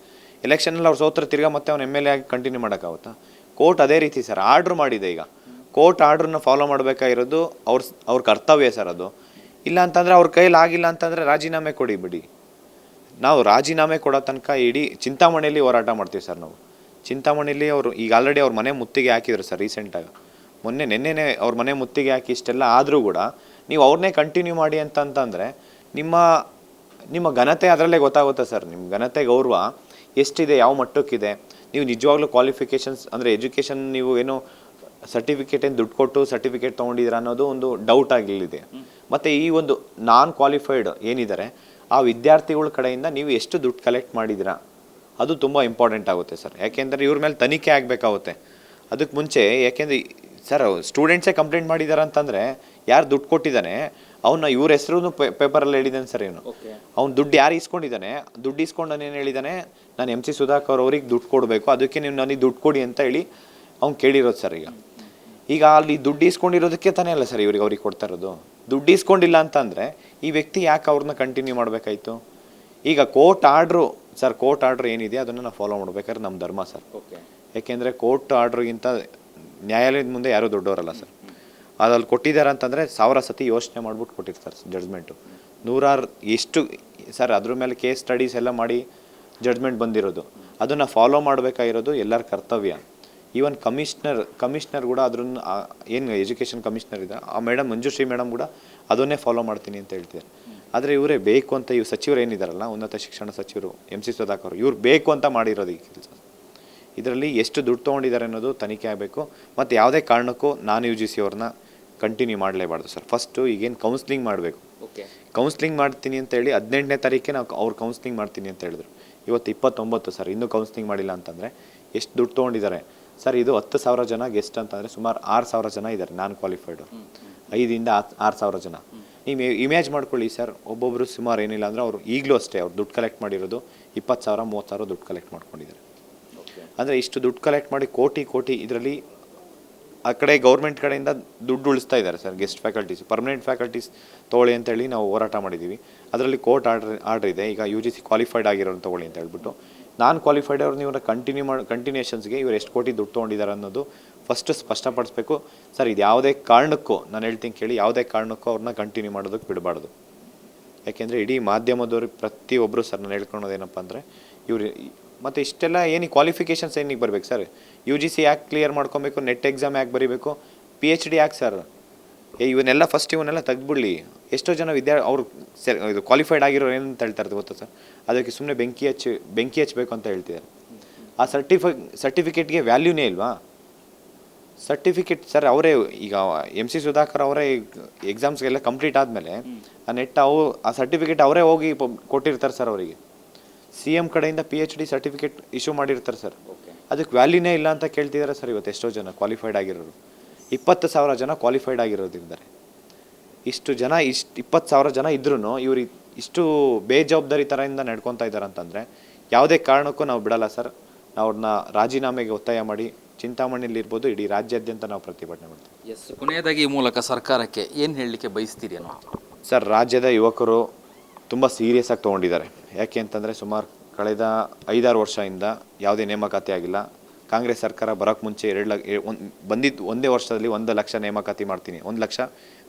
ಎಲೆಕ್ಷನಲ್ಲಿ ಅವ್ರು ಸೋತ್ರ ತಿರ್ಗಾ ಮತ್ತೆ ಅವ್ನು ಎಂ ಎಲ್ ಎ ಆಗಿ ಕಂಟಿನ್ಯೂ ಮಾಡೋಕ್ಕಾಗುತ್ತಾ? ಕೋರ್ಟ್ ಅದೇ ರೀತಿ ಸರ್, ಆರ್ಡ್ರ್ ಮಾಡಿದೆ ಈಗ. ಕೋರ್ಟ್ ಆರ್ಡ್ರನ್ನ ಫಾಲೋ ಮಾಡಬೇಕಾಗಿರೋದು ಅವ್ರ ಅವ್ರ ಕರ್ತವ್ಯ ಸರ್ ಅದು. ಇಲ್ಲ ಅಂತಂದರೆ ಅವ್ರ ಕೈಲಿ ಆಗಿಲ್ಲ ಅಂತಂದರೆ ರಾಜೀನಾಮೆ ಕೊಡಿ ಬಿಡಿ. ನಾವು ರಾಜೀನಾಮೆ ಕೊಡೋ ತನಕ ಇಡೀ ಚಿಂತಾಮಣಿಯಲ್ಲಿ ಹೋರಾಟ ಮಾಡ್ತೀವಿ ಸರ್ ನಾವು. ಚಿಂತಾಮಣಿಯಲ್ಲಿ ಅವರು ಈಗ ಆಲ್ರೆಡಿ ಅವ್ರ ಮನೆ ಮುತ್ತಿಗೆ ಹಾಕಿದ್ರು ಸರ್ ರೀಸೆಂಟಾಗಿ. ಮೊನ್ನೆ ನಿನ್ನೆನೆ ಅವ್ರ ಮನೆ ಮುತ್ತಿಗೆ ಹಾಕಿ ಇಷ್ಟೆಲ್ಲ ಆದರೂ ಕೂಡ ನೀವು ಅವ್ರನ್ನೇ ಕಂಟಿನ್ಯೂ ಮಾಡಿ ಅಂತ ಅಂತಂದರೆ ನಿಮ್ಮ ನಿಮ್ಮ ಘನತೆ ಅದರಲ್ಲೇ ಗೊತ್ತಾಗುತ್ತೆ ಸರ್. ನಿಮ್ಮ ಘನತೆ ಗೌರವ ಎಷ್ಟಿದೆ, ಯಾವ ಮಟ್ಟಕ್ಕಿದೆ ನೀವು ನಿಜವಾಗ್ಲೂ ಕ್ವಾಲಿಫಿಕೇಷನ್ಸ್ ಅಂದರೆ ಎಜುಕೇಷನ್ ನೀವು ಏನೋ ಸರ್ಟಿಫಿಕೇಟ್ ಏನು ದುಡ್ಡು ಕೊಟ್ಟು ಸರ್ಟಿಫಿಕೇಟ್ ತೊಗೊಂಡಿದ್ದೀರ ಅನ್ನೋದು ಒಂದು ಡೌಟ್ ಆಗಿಲ್ಲಿದೆ. ಮತ್ತು ಈ ಒಂದು ನಾನ್ ಕ್ವಾಲಿಫೈಡ್ ಏನಿದ್ದಾರೆ ಆ ವಿದ್ಯಾರ್ಥಿಗಳ ಕಡೆಯಿಂದ ನೀವು ಎಷ್ಟು ದುಡ್ಡು ಕಲೆಕ್ಟ್ ಮಾಡಿದ್ದೀರಾ ಅದು ತುಂಬ ಇಂಪಾರ್ಟೆಂಟ್ ಆಗುತ್ತೆ ಸರ್. ಯಾಕೆಂದರೆ ಇವ್ರ ಮೇಲೆ ತನಿಖೆ ಆಗಬೇಕಾಗುತ್ತೆ. ಅದಕ್ಕೆ ಮುಂಚೆ ಯಾಕೆಂದರೆ ಸರ್ ಸ್ಟೂಡೆಂಟ್ಸೇ ಕಂಪ್ಲೇಂಟ್ ಮಾಡಿದ್ದಾರೆ ಅಂತಂದರೆ ಯಾರು ದುಡ್ಡು ಕೊಟ್ಟಿದ್ದಾನೆ ಅವನ್ನ ಇವ್ರ ಹೆಸರು ಪೇಪರಲ್ಲಿ ಹೇಳಿದ್ದಾನೆ ಸರ್ ಏನು ಅವ್ನು ದುಡ್ಡು ಯಾರು ಇಸ್ಕೊಂಡಿದ್ದಾನೆ ದುಡ್ಡು ಇಸ್ಕೊಂಡು ಏನು ಹೇಳಿದ್ದಾನೆ ನಾನು ಎಂ ಸಿ ಸುಧಾಕರ್ ಅವ್ರಿಗೆ ದುಡ್ಡು ಕೊಡಬೇಕು ಅದಕ್ಕೆ ನೀವು ನನಗೆ ದುಡ್ಡು ಕೊಡಿ ಅಂತ ಹೇಳಿ ಅವ್ನು ಕೇಳಿರೋದು ಸರ್ ಈಗ. ಈಗ ಅಲ್ಲಿ ದುಡ್ಡು ಇಸ್ಕೊಂಡಿರೋದಕ್ಕೆ ತಾನೇ ಅಲ್ಲ ಸರ್ ಇವ್ರಿಗೆ ಅವ್ರಿಗೆ ಕೊಡ್ತಾ ಇರೋದು? ದುಡ್ಡು ಇಸ್ಕೊಂಡಿಲ್ಲ ಅಂತಂದರೆ ಈ ವ್ಯಕ್ತಿ ಯಾಕೆ ಅವ್ರನ್ನ ಕಂಟಿನ್ಯೂ ಮಾಡಬೇಕಾಯ್ತು? ಈಗ court order sir court order ಏನಿದೆ ಅದನ್ನು ನಾವು ಫಾಲೋ ಮಾಡ್ಬೇಕಾದ್ರೆ ನಮ್ಮ ಧರ್ಮ ಸರ್. ಓಕೆ ಯಾಕೆಂದರೆ ಕೋರ್ಟ್ ಆರ್ಡ್ರಿಗಿಂತ ನ್ಯಾಯಾಲಯದ ಮುಂದೆ ಯಾರೂ ದೊಡ್ಡವರಲ್ಲ ಸರ್. ಅದಲ್ಲಿ ಕೊಟ್ಟಿದ್ದಾರೆ ಅಂತಂದರೆ ಸಾವಿರ ಸತಿ ಯೋಚನೆ ಮಾಡ್ಬಿಟ್ಟು ಕೊಟ್ಟಿರ್ತಾರೆ ಜಡ್ಜ್ಮೆಂಟು ನೂರಾರು ಎಷ್ಟು ಸರ್ ಅದ್ರ ಮೇಲೆ ಕೇಸ್ ಸ್ಟಡೀಸ್ ಎಲ್ಲ ಮಾಡಿ ಜಡ್ಜ್ಮೆಂಟ್ ಬಂದಿರೋದು. ಅದನ್ನು ಫಾಲೋ ಮಾಡಬೇಕಾಗಿರೋದು ಎಲ್ಲರ ಕರ್ತವ್ಯ. ಈವನ್ ಕಮಿಷ್ನರ್ ಕಮಿಷ್ನರ್ ಕೂಡ ಅದ್ರನ್ನ ಏನು ಎಜುಕೇಷನ್ ಕಮಿಷ್ನರ್ ಇದೆ ಆ ಮೇಡಮ್ ಮಂಜುಶ್ರೀ ಮೇಡಮ್ ಕೂಡ ಅದನ್ನೇ ಫಾಲೋ ಮಾಡ್ತೀನಿ ಅಂತ ಹೇಳ್ತಿದ್ದಾರೆ. ಆದರೆ ಇವರೇ ಬೇಕು ಅಂತ ಇವ್ರು ಸಚಿವರು ಏನಿದಾರಲ್ಲ ಉನ್ನತ ಶಿಕ್ಷಣ ಸಚಿವರು ಎಂ ಸಿ ಸುಧಾಕರ್ ಇವ್ರು ಬೇಕು ಅಂತ ಮಾಡಿರೋದು ಈ ಕೆಲಸ. ಇದರಲ್ಲಿ ಎಷ್ಟು ದುಡ್ಡು ತೊಗೊಂಡಿದ್ದಾರೆ ಅನ್ನೋದು ತನಿಖೆ ಆಗಬೇಕು. ಮತ್ತು ಯಾವುದೇ ಕಾರಣಕ್ಕೂ ನಾನು ಯು ಜಿ ಸಿ ಅವ್ರನ್ನ ಕಂಟಿನ್ಯೂ ಮಾಡಲೇಬಾರ್ದು ಸರ್. ಫಸ್ಟು ಈಗೇನು ಕೌನ್ಸ್ಲಿಂಗ್ ಮಾಡಬೇಕು. ಓಕೆ ಕೌನ್ಸ್ಲಿಂಗ್ ಮಾಡ್ತೀನಿ ಅಂತ ಹೇಳಿ ಹದಿನೆಂಟನೇ ತಾರೀಕೆ ನಾವು ಅವ್ರು ಕೌನ್ಸ್ಲಿಂಗ್ ಮಾಡ್ತೀನಿ ಅಂತ ಹೇಳಿದ್ರು. ಇವತ್ತು ಇಪ್ಪತ್ತೊಂಬತ್ತು ಸರ್ ಇನ್ನೂ ಕೌನ್ಸಿಲಿಂಗ್ ಮಾಡಿಲ್ಲ ಅಂತಂದರೆ ಎಷ್ಟು ದುಡ್ಡು ತೊಗೊಂಡಿದ್ದಾರೆ? ಸರ್ ಇದು ಹತ್ತು ಸಾವಿರ ಜನ ಗೆಸ್ಟ್ ಅಂತಂದರೆ ಸುಮಾರು ಆರು ಸಾವಿರ ಜನ ಇದ್ದಾರೆ ನಾನ್ ಕ್ವಾಲಿಫೈಡು ಐದಿಂದ ಆರು ಸಾವಿರ ಜನ. ನೀವು ಇಮೇಜ್ ಮಾಡ್ಕೊಳ್ಳಿ ಸರ್ ಒಬ್ಬೊಬ್ಬರು ಸುಮಾರು ಏನಿಲ್ಲ ಅಂದರೆ ಅವರು ಈಗಲೂ ಅಷ್ಟೇ ಅವ್ರು ದುಡ್ಡು ಕಲೆಕ್ಟ್ ಮಾಡಿರೋದು ಇಪ್ಪತ್ತು ಸಾವಿರ ಮೂವತ್ತು ಸಾವಿರ ದುಡ್ಡು ಕಲೆಕ್ಟ್ ಮಾಡ್ಕೊಂಡಿದ್ದಾರೆ. ಅಂದರೆ ಇಷ್ಟು ದುಡ್ಡು ಕಲೆಕ್ಟ್ ಮಾಡಿ ಕೋಟಿ ಕೋಟಿ ಇದರಲ್ಲಿ ಆ ಕಡೆ ಗೌರ್ಮೆಂಟ್ ಕಡೆಯಿಂದ ದುಡ್ಡು ಉಳಿಸ್ತಾ ಇದ್ದಾರೆ sir guest faculties permanent faculties ತೊಗೊಳ್ಳಿ ಅಂತೇಳಿ ನಾವು ಹೋರಾಟ ಮಾಡಿದ್ದೀವಿ. ಅದರಲ್ಲಿ ಕೋರ್ಟ್ ಆರ್ಡರ್ ಆರ್ಡರ್ ಇದೆ. ಈಗ ಯು ಜಿ ಸಿ ಕ್ವಾಲಿಫೈಡ್ ಆಗಿರೋರು ತೊಗೊಳ್ಳಿ ಅಂತ ಹೇಳ್ಬಿಟ್ಟು. ನಾನು ಕ್ವಾಲಿಫೈಡ್ ಅವ್ರು ನೀವು ಕಂಟಿನ್ಯೂ ಮಾಡಿ ಕಂಟಿನ್ಯೂಷನ್ಸ್ಗೆ ಇವ್ರು ಎಷ್ಟು ಕೋಟಿ ದುಡ್ಡು ತೊಗೊಂಡಿದ್ದಾರೆ ಅನ್ನೋದು ಫಸ್ಟ್ ಸ್ಪಷ್ಟಪಡಿಸ್ಬೇಕು. ಸರ್, ಇದು ಯಾವುದೇ ಕಾರಣಕ್ಕೂ, ನಾನು ಹೇಳ್ತೀನಿ ಕೇಳಿ, ಯಾವುದೇ ಕಾರಣಕ್ಕೂ ಅವ್ರನ್ನ ಕಂಟಿನ್ಯೂ ಮಾಡೋದಕ್ಕೆ ಬಿಡಬಾರ್ದು. ಯಾಕೆಂದರೆ ಇಡೀ ಮಾಧ್ಯಮದವ್ರಿಗೆ ಪ್ರತಿಯೊಬ್ಬರು ಸರ್, ನಾನು ಹೇಳ್ಕೊಳೋದು ಏನಪ್ಪ ಅಂದರೆ, ಇವ್ರು ಮತ್ತು ಇಷ್ಟೆಲ್ಲ ಏನು ಕ್ವಾಲಿಫಿಕೇಷನ್ಸ್ ಏನಿಗೆ ಬರಬೇಕು ಸರ್? ಯು ಜಿ ಸಿ ಯಾಕೆ ಕ್ಲಿಯರ್ ಮಾಡ್ಕೊಬೇಕು ನೆಟ್ ಎಕ್ಸಾಮ್ ಯಾಕೆ ಬರೀಬೇಕು? ಪಿ ಎಚ್ ಡಿ ಯಾಕೆ ಸರ್? ಏ ಇವನ್ನೆಲ್ಲ ಫಸ್ಟ್ ಇವನ್ನೆಲ್ಲ ತೆಗ್ದುಬಿಡ್ಲಿ. ಎಷ್ಟೋ ಜನ ವಿದ್ಯಾ ಅವ್ರು ಸೆ ಇದು ಕ್ವಾಲಿಫೈಡ್ ಆಗಿರೋ ಏನಂತ ಹೇಳ್ತಾರೆ ಗೊತ್ತಾ ಸರ್? ಅದಕ್ಕೆ ಸುಮ್ಮನೆ ಬೆಂಕಿ ಹಚ್ಚಿ ಬೆಂಕಿ ಹಚ್ಚಬೇಕು ಅಂತ ಹೇಳ್ತಿದ್ದಾರೆ. ಆ ಸರ್ಟಿಫೈ ಸರ್ಟಿಫಿಕೇಟ್ಗೆ ವ್ಯಾಲ್ಯೂನೇ ಇಲ್ವಾ? ಸರ್ಟಿಫಿಕೇಟ್ ಸರ್ ಅವರೇ ಈಗ ಎಂ ಸಿ ಸುಧಾಕರ್ ಅವರೇ ಎಕ್ಸಾಮ್ಸ್ಗೆಲ್ಲ ಕಂಪ್ಲೀಟ್ ಆದಮೇಲೆ ಆ ನೆಟ್ ಅವು ಆ ಸರ್ಟಿಫಿಕೇಟ್ ಅವರೇ ಹೋಗಿ ಕೊಟ್ಟಿರ್ತಾರೆ ಸರ್ ಅವರಿಗೆ. ಸಿ ಎಂ ಕಡೆಯಿಂದ P H D certificate issue ಮಾಡಿರ್ತಾರೆ ಸರ್. ಅದಕ್ಕೆ ವ್ಯಾಲ್ಯೂನೇ ಇಲ್ಲ ಅಂತ ಕೇಳ್ತಿದ್ದಾರೆ ಸರ್ ಇವತ್ತು ಎಷ್ಟೋ ಜನ ಕ್ವಾಲಿಫೈಡ್ ಆಗಿರೋರು. ಇಪ್ಪತ್ತು ಸಾವಿರ ಜನ ಕ್ವಾಲಿಫೈಡ್ ಆಗಿರೋದಿದ್ದಾರೆ ಇಷ್ಟು ಜನ ಇಷ್ಟು ಇಪ್ಪತ್ತು ಸಾವಿರ ಜನ ಇದ್ರೂ ಇವ್ರು ಇಷ್ಟು ಬೇಜವಾಬ್ದಾರಿ ಥರದಿಂದ ನಡ್ಕೊತಾ ಇದ್ದಾರೆ ಅಂತಂದರೆ ಯಾವುದೇ ಕಾರಣಕ್ಕೂ ನಾವು ಬಿಡಲ್ಲ ಸರ್. ನಾವು ಅವ್ರನ್ನ ರಾಜೀನಾಮೆಗೆ ಒತ್ತಾಯ ಮಾಡಿ ಚಿಂತಾಮಣಿಯಲ್ಲಿ ಇರ್ಬೋದು ಇಡೀ ರಾಜ್ಯಾದ್ಯಂತ ನಾವು ಪ್ರತಿಭಟನೆ ಮಾಡ್ತೀವಿ. ಎಸ್ ಕೊನೆಯದಾಗಿ ಈ ಮೂಲಕ ಸರ್ಕಾರಕ್ಕೆ ಏನು ಹೇಳಲಿಕ್ಕೆ ಬಯಸ್ತೀರಿ ಅನ್ನೋ ಸರ್ ರಾಜ್ಯದ ಯುವಕರು ತುಂಬ ಸೀರಿಯಸ್ ಆಗಿ ತೊಗೊಂಡಿದ್ದಾರೆ. ಯಾಕೆ ಅಂತಂದರೆ ಸುಮಾರು ಕಳೆದ ಐದಾರು ವರ್ಷದಿಂದ ಯಾವುದೇ ನೇಮಕಾತಿ ಆಗಿಲ್ಲ. ಕಾಂಗ್ರೆಸ್ ಸರ್ಕಾರ ಬರೋಕ್ಕೆ ಮುಂಚೆ ಎರಡು ಲಕ್ಷ ಒಂದು ಬಂದಿದ್ದು ಒಂದೇ ವರ್ಷದಲ್ಲಿ ಒಂದು ಲಕ್ಷ ನೇಮಕಾತಿ ಮಾಡ್ತೀನಿ. ಒಂದು ಲಕ್ಷ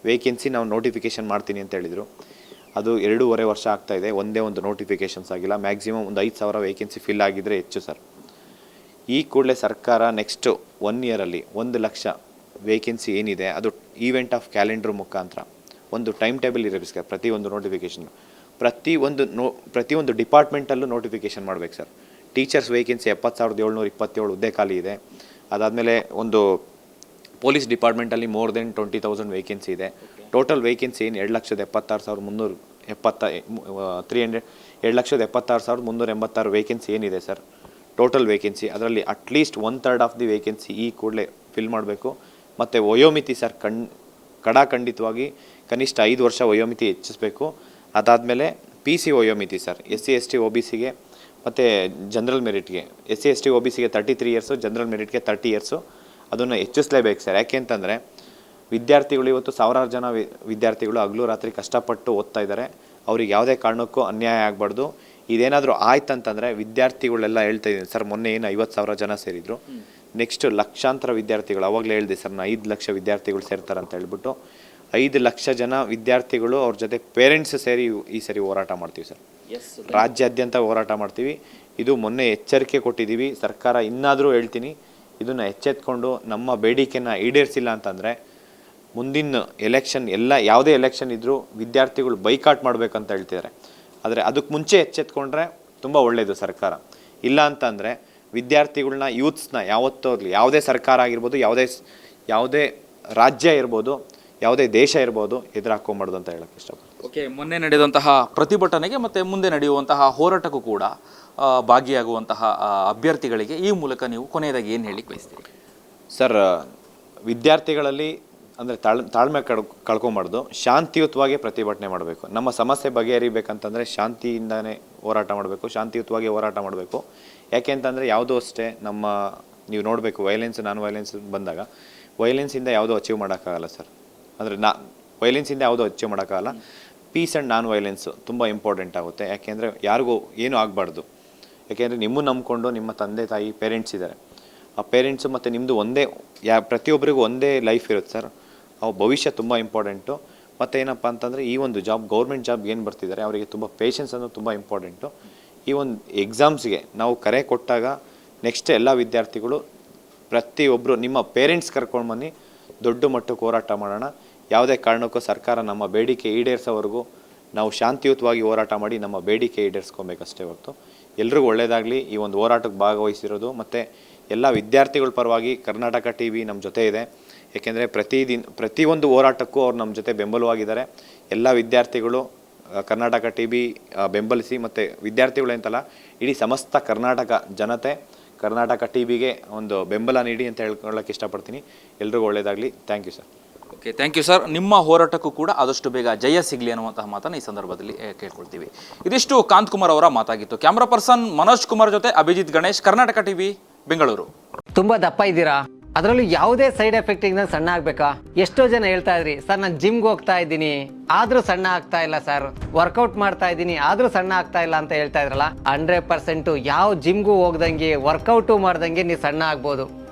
ವೇಕೆನ್ಸಿ ನಾವು ನೋಟಿಫಿಕೇಷನ್ ಮಾಡ್ತೀನಿ ಅಂತ ಹೇಳಿದರು. ಅದು ಎರಡೂವರೆ ವರ್ಷ ಆಗ್ತಾ ಇದೆ. ಒಂದೇ ಒಂದು ನೋಟಿಫಿಕೇಷನ್ಸ್ ಆಗಿಲ್ಲ. ಮ್ಯಾಕ್ಸಿಮಮ್ ಒಂದು ಐದು ಸಾವಿರ ವೇಕೆನ್ಸಿ ಫಿಲ್ ಆಗಿದ್ದರೆ ಹೆಚ್ಚು ಸರ್ ಈ ಕೂಡಲೇ ಸರ್ಕಾರ ನೆಕ್ಸ್ಟ್ ಒನ್ ಇಯರಲ್ಲಿ ಒಂದು ಲಕ್ಷ ವೇಕೆನ್ಸಿ ಏನಿದೆ, ಅದು ಈವೆಂಟ್ ಆಫ್ ಕ್ಯಾಲೆಂಡರ್ ಮುಖಾಂತರ. ಒಂದು ಟೈಮ್ ಟೇಬಲ್ ಇರಬೇಕು ಪ್ರತಿ ಒಂದು ನೋಟಿಫಿಕೇಷನ್ ಪ್ರತಿ ಒಂದು ನೋ ಪ್ರತಿಯೊಂದು ಡಿಪಾರ್ಟ್ಮೆಂಟಲ್ಲೂ ನೋಟಿಫಿಕೇಷನ್ ಮಾಡ್ಬೇಕು ಸರ್ ಟೀಚರ್ಸ್ ವೇಕೆನ್ಸಿ ಎಪ್ಪತ್ತು ಸಾವಿರದ ಏಳ್ನೂರ ಇಪ್ಪತ್ತೇಳು ಹುದ್ದೆ ಖಾಲಿ ಇದೆ. ಅದಾದಮೇಲೆ ಒಂದು police ಡಿಪಾರ್ಟ್ಮೆಂಟಲ್ಲಿ more than twenty thousand vacancy ಇದೆ. ಟೋಟಲ್ ವೇಕೆನ್ಸಿ ಏನು? ಎರಡು ಲಕ್ಷದ ಎಪ್ಪತ್ತಾರು ಸಾವಿರದ ಮುನ್ನೂರು ಎಪ್ಪತ್ತ ತ್ರೀ ಹಂಡ್ರೆಡ್ ಎರಡು ಲಕ್ಷದ ಎಪ್ಪತ್ತಾರು ಸಾವಿರದ ಮುನ್ನೂರ ಎಂಬತ್ತಾರು ವೇಕೆನ್ಸಿ ಏನಿದೆ ಸರ್? Total vacancy. ಅದರಲ್ಲಿ at least one third of the vacancy ಈ ಕೂಡಲೇ ಫಿಲ್ ಮಾಡಬೇಕು. ಮತ್ತು ವಯೋಮಿತಿ ಸರ್ ಕಣ್ ಕಡಾಖಂಡಿತವಾಗಿ ಕನಿಷ್ಠ ಐದು ವರ್ಷ ವಯೋಮಿತಿ ಹೆಚ್ಚಿಸಬೇಕು. ಅದಾದಮೇಲೆ ಪಿ ಸಿ ವಯೋಮಿತಿ sir. S C, S T O B ಸಿಗೆ ಮತ್ತು general ಮೆರಿಟ್ಗೆ S C S T O B ಸಿಗೆ ತರ್ಟಿ ತ್ರೀ ಇಯರ್ಸು ಜನರಲ್ ಮೆರಿಟ್ಗೆ ತರ್ಟಿ ಇಯರ್ಸು ಅದನ್ನು ಹೆಚ್ಚಿಸಲೇಬೇಕು ಸರ್. ಯಾಕೆ ಅಂತಂದರೆ ವಿದ್ಯಾರ್ಥಿಗಳು ಇವತ್ತು ಸಾವಿರಾರು ಜನ ವಿ- ವಿದ್ಯಾರ್ಥಿಗಳು ಹಗಲು ರಾತ್ರಿ ಕಷ್ಟಪಟ್ಟು ಓದ್ತಾ ಇದ್ದಾರೆ ಅವ್ರಿಗೆ ಯಾವುದೇ ಕಾರಣಕ್ಕೂ ಅನ್ಯಾಯ ಆಗಬಾರ್ದು. ಇದೇನಾದರೂ ಆಯ್ತಂತಂದರೆ ವಿದ್ಯಾರ್ಥಿಗಳೆಲ್ಲ ಹೇಳ್ತಾ ಇದ್ದೀನಿ. ಸರ್ ಮೊನ್ನೆ ಏನು ಐವತ್ತು ಸಾವಿರ ಜನ ಸೇರಿದ್ರು. ನೆಕ್ಸ್ಟ್ ಲಕ್ಷಾಂತರ ವಿದ್ಯಾರ್ಥಿಗಳು ಅವಾಗಲೇ ಹೇಳಿದೆ ಸರ್ ನಾನು ಐದು ಲಕ್ಷ ವಿದ್ಯಾರ್ಥಿಗಳು ಸೇರ್ತಾರೆ ಅಂತ ಹೇಳ್ಬಿಟ್ಟು. ಐದು ಲಕ್ಷ ಜನ ವಿದ್ಯಾರ್ಥಿಗಳು ಅವ್ರ ಜೊತೆ ಪೇರೆಂಟ್ಸ್ ಸೇರಿ ಈ ಸರಿ ಹೋರಾಟ ಮಾಡ್ತೀವಿ ಸರ್. ಎಸ್ ರಾಜ್ಯಾದ್ಯಂತ ಹೋರಾಟ ಮಾಡ್ತೀವಿ. ಇದು ಮೊನ್ನೆ ಎಚ್ಚರಿಕೆ ಕೊಟ್ಟಿದ್ದೀವಿ. ಸರ್ಕಾರ ಇನ್ನಾದರೂ ಹೇಳ್ತೀನಿ ಇದನ್ನು ಎಚ್ಚೆತ್ಕೊಂಡು ನಮ್ಮ ಬೇಡಿಕೆನ ಈಡೇರಿಸಿಲ್ಲ ಅಂತಂದರೆ ಮುಂದಿನ ಎಲೆಕ್ಷನ್ ಎಲ್ಲ ಯಾವುದೇ ಎಲೆಕ್ಷನ್ ಇದ್ದರೂ ವಿದ್ಯಾರ್ಥಿಗಳು ಬೈಕಾಟ್ ಮಾಡಬೇಕಂತ ಹೇಳ್ತಿದ್ದಾರೆ. ಆದರೆ ಅದಕ್ಕೆ ಮುಂಚೆ ಎಚ್ಚೆತ್ಕೊಂಡ್ರೆ ತುಂಬ ಒಳ್ಳೆಯದು ಸರ್ಕಾರ. ಇಲ್ಲ ಅಂತಂದರೆ ವಿದ್ಯಾರ್ಥಿಗಳನ್ನ ಯೂತ್ಸ್ನ ಯಾವತ್ತೂ ಯಾವುದೇ ಸರ್ಕಾರ ಆಗಿರ್ಬೋದು ಯಾವುದೇ ಯಾವುದೇ ರಾಜ್ಯ ಇರ್ಬೋದು ಯಾವುದೇ ದೇಶ ಇರ್ಬೋದು ಎದುರು ಹಾಕೊಂಬಾರ್ದು ಅಂತ ಹೇಳಕ್ಕೆ ಇಷ್ಟಪಡ್ತೀನಿ. ಓಕೆ ಮೊನ್ನೆ ನಡೆದಂತಹ ಪ್ರತಿಭಟನೆಗೆ ಮತ್ತು ಮುಂದೆ ನಡೆಯುವಂತಹ ಹೋರಾಟಕ್ಕೂ ಕೂಡ ಭಾಗಿಯಾಗುವಂತಹ ಅಭ್ಯರ್ಥಿಗಳಿಗೆ ಈ ಮೂಲಕ ನೀವು ಕೊನೆಯದಾಗಿ ಏನು ಹೇಳಿ ಬಯಸ್ತೀರಿ ಸರ್ ವಿದ್ಯಾರ್ಥಿಗಳಲ್ಲಿ ಅಂದರೆ ತಾಳ್ ತಾಳ್ಮೆ ಕಳ್ ಕಳ್ಕೊಂಬಾರ್ದು ಶಾಂತಿಯುತವಾಗಿ ಪ್ರತಿಭಟನೆ ಮಾಡಬೇಕು. ನಮ್ಮ ಸಮಸ್ಯೆ ಬಗೆಹರಿಬೇಕಂತಂದರೆ ಶಾಂತಿಯಿಂದನೇ ಹೋರಾಟ ಮಾಡಬೇಕು ಶಾಂತಿಯುತವಾಗಿ ಹೋರಾಟ ಮಾಡಬೇಕು. ಯಾಕೆ ಅಂತಂದರೆ ಯಾವುದೂ ಅಷ್ಟೇ ನಮ್ಮ ನೀವು ನೋಡಬೇಕು ವೈಲೆನ್ಸ್ ನಾನ್ ವೈಲೆನ್ಸ್ ಬಂದಾಗ ವೈಲೆನ್ಸಿಂದ ಯಾವುದೂ ಅಚೀವ್ ಮಾಡೋಕ್ಕಾಗಲ್ಲ ಸರ್. ಅಂದರೆ ನಾ ವೈಲೆನ್ಸಿಂದ ಯಾವುದೂ ಅಚೀವ್ ಮಾಡೋಕ್ಕಾಗಲ್ಲ. ಪೀಸ್ ಆ್ಯಂಡ್ ನಾನ್ ವೈಲೆನ್ಸು ತುಂಬ ಇಂಪಾರ್ಟೆಂಟ್ ಆಗುತ್ತೆ. ಯಾಕೆಂದರೆ ಯಾರಿಗೂ ಏನೂ ಆಗಬಾರ್ದು. ಯಾಕೆಂದರೆ ನಿಮ್ಮನ್ನು ನಂಬಿಕೊಂಡು ನಿಮ್ಮ ತಂದೆ, ತಾಯಿ ಪೇರೆಂಟ್ಸ್ ಇದ್ದಾರೆ. ಆ ಪೇರೆಂಟ್ಸು ಮತ್ತು ನಿಮ್ಮದು ಒಂದೇ, ಯಾ, ಪ್ರತಿಯೊಬ್ಬರಿಗೂ ಒಂದೇ ಲೈಫ್ ಇರುತ್ತೆ ಸರ್ ಅವ್ರ ಭವಿಷ್ಯ ತುಂಬ ಇಂಪಾರ್ಟೆಂಟು ಮತ್ತು ಏನಪ್ಪ ಅಂತಂದರೆ ಈ ಒಂದು ಜಾಬ್ ಗೌರ್ಮೆಂಟ್ ಜಾಬ್ ಏನು ಬರ್ತಿದ್ದಾರೆ, ಅವರಿಗೆ ತುಂಬ ಪೇಷನ್ಸ್ ಅನ್ನೋದು ತುಂಬ ಇಂಪಾರ್ಟೆಂಟು ಈ ಒಂದು ಎಕ್ಸಾಮ್ಸ್ಗೆ ನಾವು ಕರೆ ಕೊಟ್ಟಾಗ ನೆಕ್ಸ್ಟ್ ಎಲ್ಲ ವಿದ್ಯಾರ್ಥಿಗಳು ಪ್ರತಿಯೊಬ್ಬರು ನಿಮ್ಮ ಪೇರೆಂಟ್ಸ್ ಕರ್ಕೊಂಡು ಬನ್ನಿ, ದೊಡ್ಡ ಮಟ್ಟಕ್ಕೆ ಹೋರಾಟ ಮಾಡೋಣ. ಯಾವುದೇ ಕಾರಣಕ್ಕೂ ಸರ್ಕಾರ ನಮ್ಮ ಬೇಡಿಕೆ ಈಡೇರಿಸೋವರೆಗೂ ನಾವು ಶಾಂತಿಯುತವಾಗಿ ಹೋರಾಟ ಮಾಡಿ ನಮ್ಮ ಬೇಡಿಕೆ ಈಡೇರಿಸ್ಕೊಬೇಕಷ್ಟೇ ಹೊರತು ಎಲ್ರಿಗೂ ಒಳ್ಳೆಯದಾಗಲಿ ಈ ಒಂದು ಹೋರಾಟಕ್ಕೆ ಭಾಗವಹಿಸಿರೋದು ಮತ್ತು ಎಲ್ಲ ವಿದ್ಯಾರ್ಥಿಗಳ ಪರವಾಗಿ ಕರ್ನಾಟಕ ಟಿ ವಿ ನಮ್ಮ ಜೊತೆ ಇದೆ. ಏಕೆಂದರೆ ಪ್ರತಿದಿನ ಪ್ರತಿಯೊಂದು ಹೋರಾಟಕ್ಕೂ ಅವ್ರು ನಮ್ಮ ಜೊತೆ ಬೆಂಬಲವಾಗಿದ್ದಾರೆ. ಎಲ್ಲ ವಿದ್ಯಾರ್ಥಿಗಳು ಕರ್ನಾಟಕ ಟಿ ವಿ ಬೆಂಬಲಿಸಿ ಮತ್ತು ವಿದ್ಯಾರ್ಥಿಗಳು ಅಂತಲ್ಲ ಇಡೀ ಸಮಸ್ತ ಕರ್ನಾಟಕ ಜನತೆ ಕರ್ನಾಟಕ ಟಿ ವಿಗೆ ಒಂದು ಬೆಂಬಲ ನೀಡಿ ಅಂತ ಹೇಳ್ಕೊಳ್ಳೋಕ್ಕೆ ಇಷ್ಟಪಡ್ತೀನಿ. ಎಲ್ರಿಗೂ ಒಳ್ಳೆಯದಾಗಲಿ thank you sir. Okay thank you sir ನಿಮ್ಮ ಹೋರಾಟಕ್ಕೂ ಕೂಡ ಆದಷ್ಟು ಬೇಗ ಜಯ ಸಿಗಲಿ ಅನ್ನುವಂತಹ ಮಾತನ್ನು ಈ ಸಂದರ್ಭದಲ್ಲಿ ಕೇಳ್ಕೊಳ್ತೀವಿ. ಇದಿಷ್ಟು ಕಾಂತ್ ಕುಮಾರ್ ಅವರ ಮಾತಾಗಿತ್ತು. ಕ್ಯಾಮ್ರಾ ಪರ್ಸನ್ ಮನೋಜ್ ಕುಮಾರ್ ಜೊತೆ ಅಭಿಜಿತ್ ಗಣೇಶ್, ಕರ್ನಾಟಕ ಟಿವಿ, ಬೆಂಗಳೂರು. ತುಂಬಾ ದಪ್ಪ ಇದ್ದೀರಾ? ಅದರಲ್ಲೂ ಯಾವುದೇ ಸೈಡ್ ಎಫೆಕ್ಟ್ ಇಂದ ಸಣ್ಣ ಆಗ್ಬೇಕಾ? ಎಷ್ಟೋ ಜನ ಹೇಳ್ತಾ ಇದ್ರಿ, ಸರ್, ನಾನು ಜಿಮ್ಗೆ ಹೋಗ್ತಾ ಇದ್ದೀನಿ. ಆದ್ರೂ ಸಣ್ಣ ಆಗ್ತಾ ಇಲ್ಲ, ಸರ್. ವರ್ಕೌಟ್ ಮಾಡ್ತಾ ಇದ್ದೀನಿ, ಆದ್ರೂ ಸಣ್ಣ ಆಗ್ತಾ ಇಲ್ಲ, ಅಂತ ಹೇಳ್ತಾ ಇದ್ರಲ್ಲ ಹಂಡ್ರೆಡ್ ಪರ್ಸೆಂಟ್ ಯಾವ ಜಿಮ್ಗೂ ಹೋಗ್ದಂಗೆ, ವರ್ಕೌಟು ಮಾಡ್ದಂಗೆ ನೀವು ಸಣ್ಣ ಆಗ್ಬೋದು.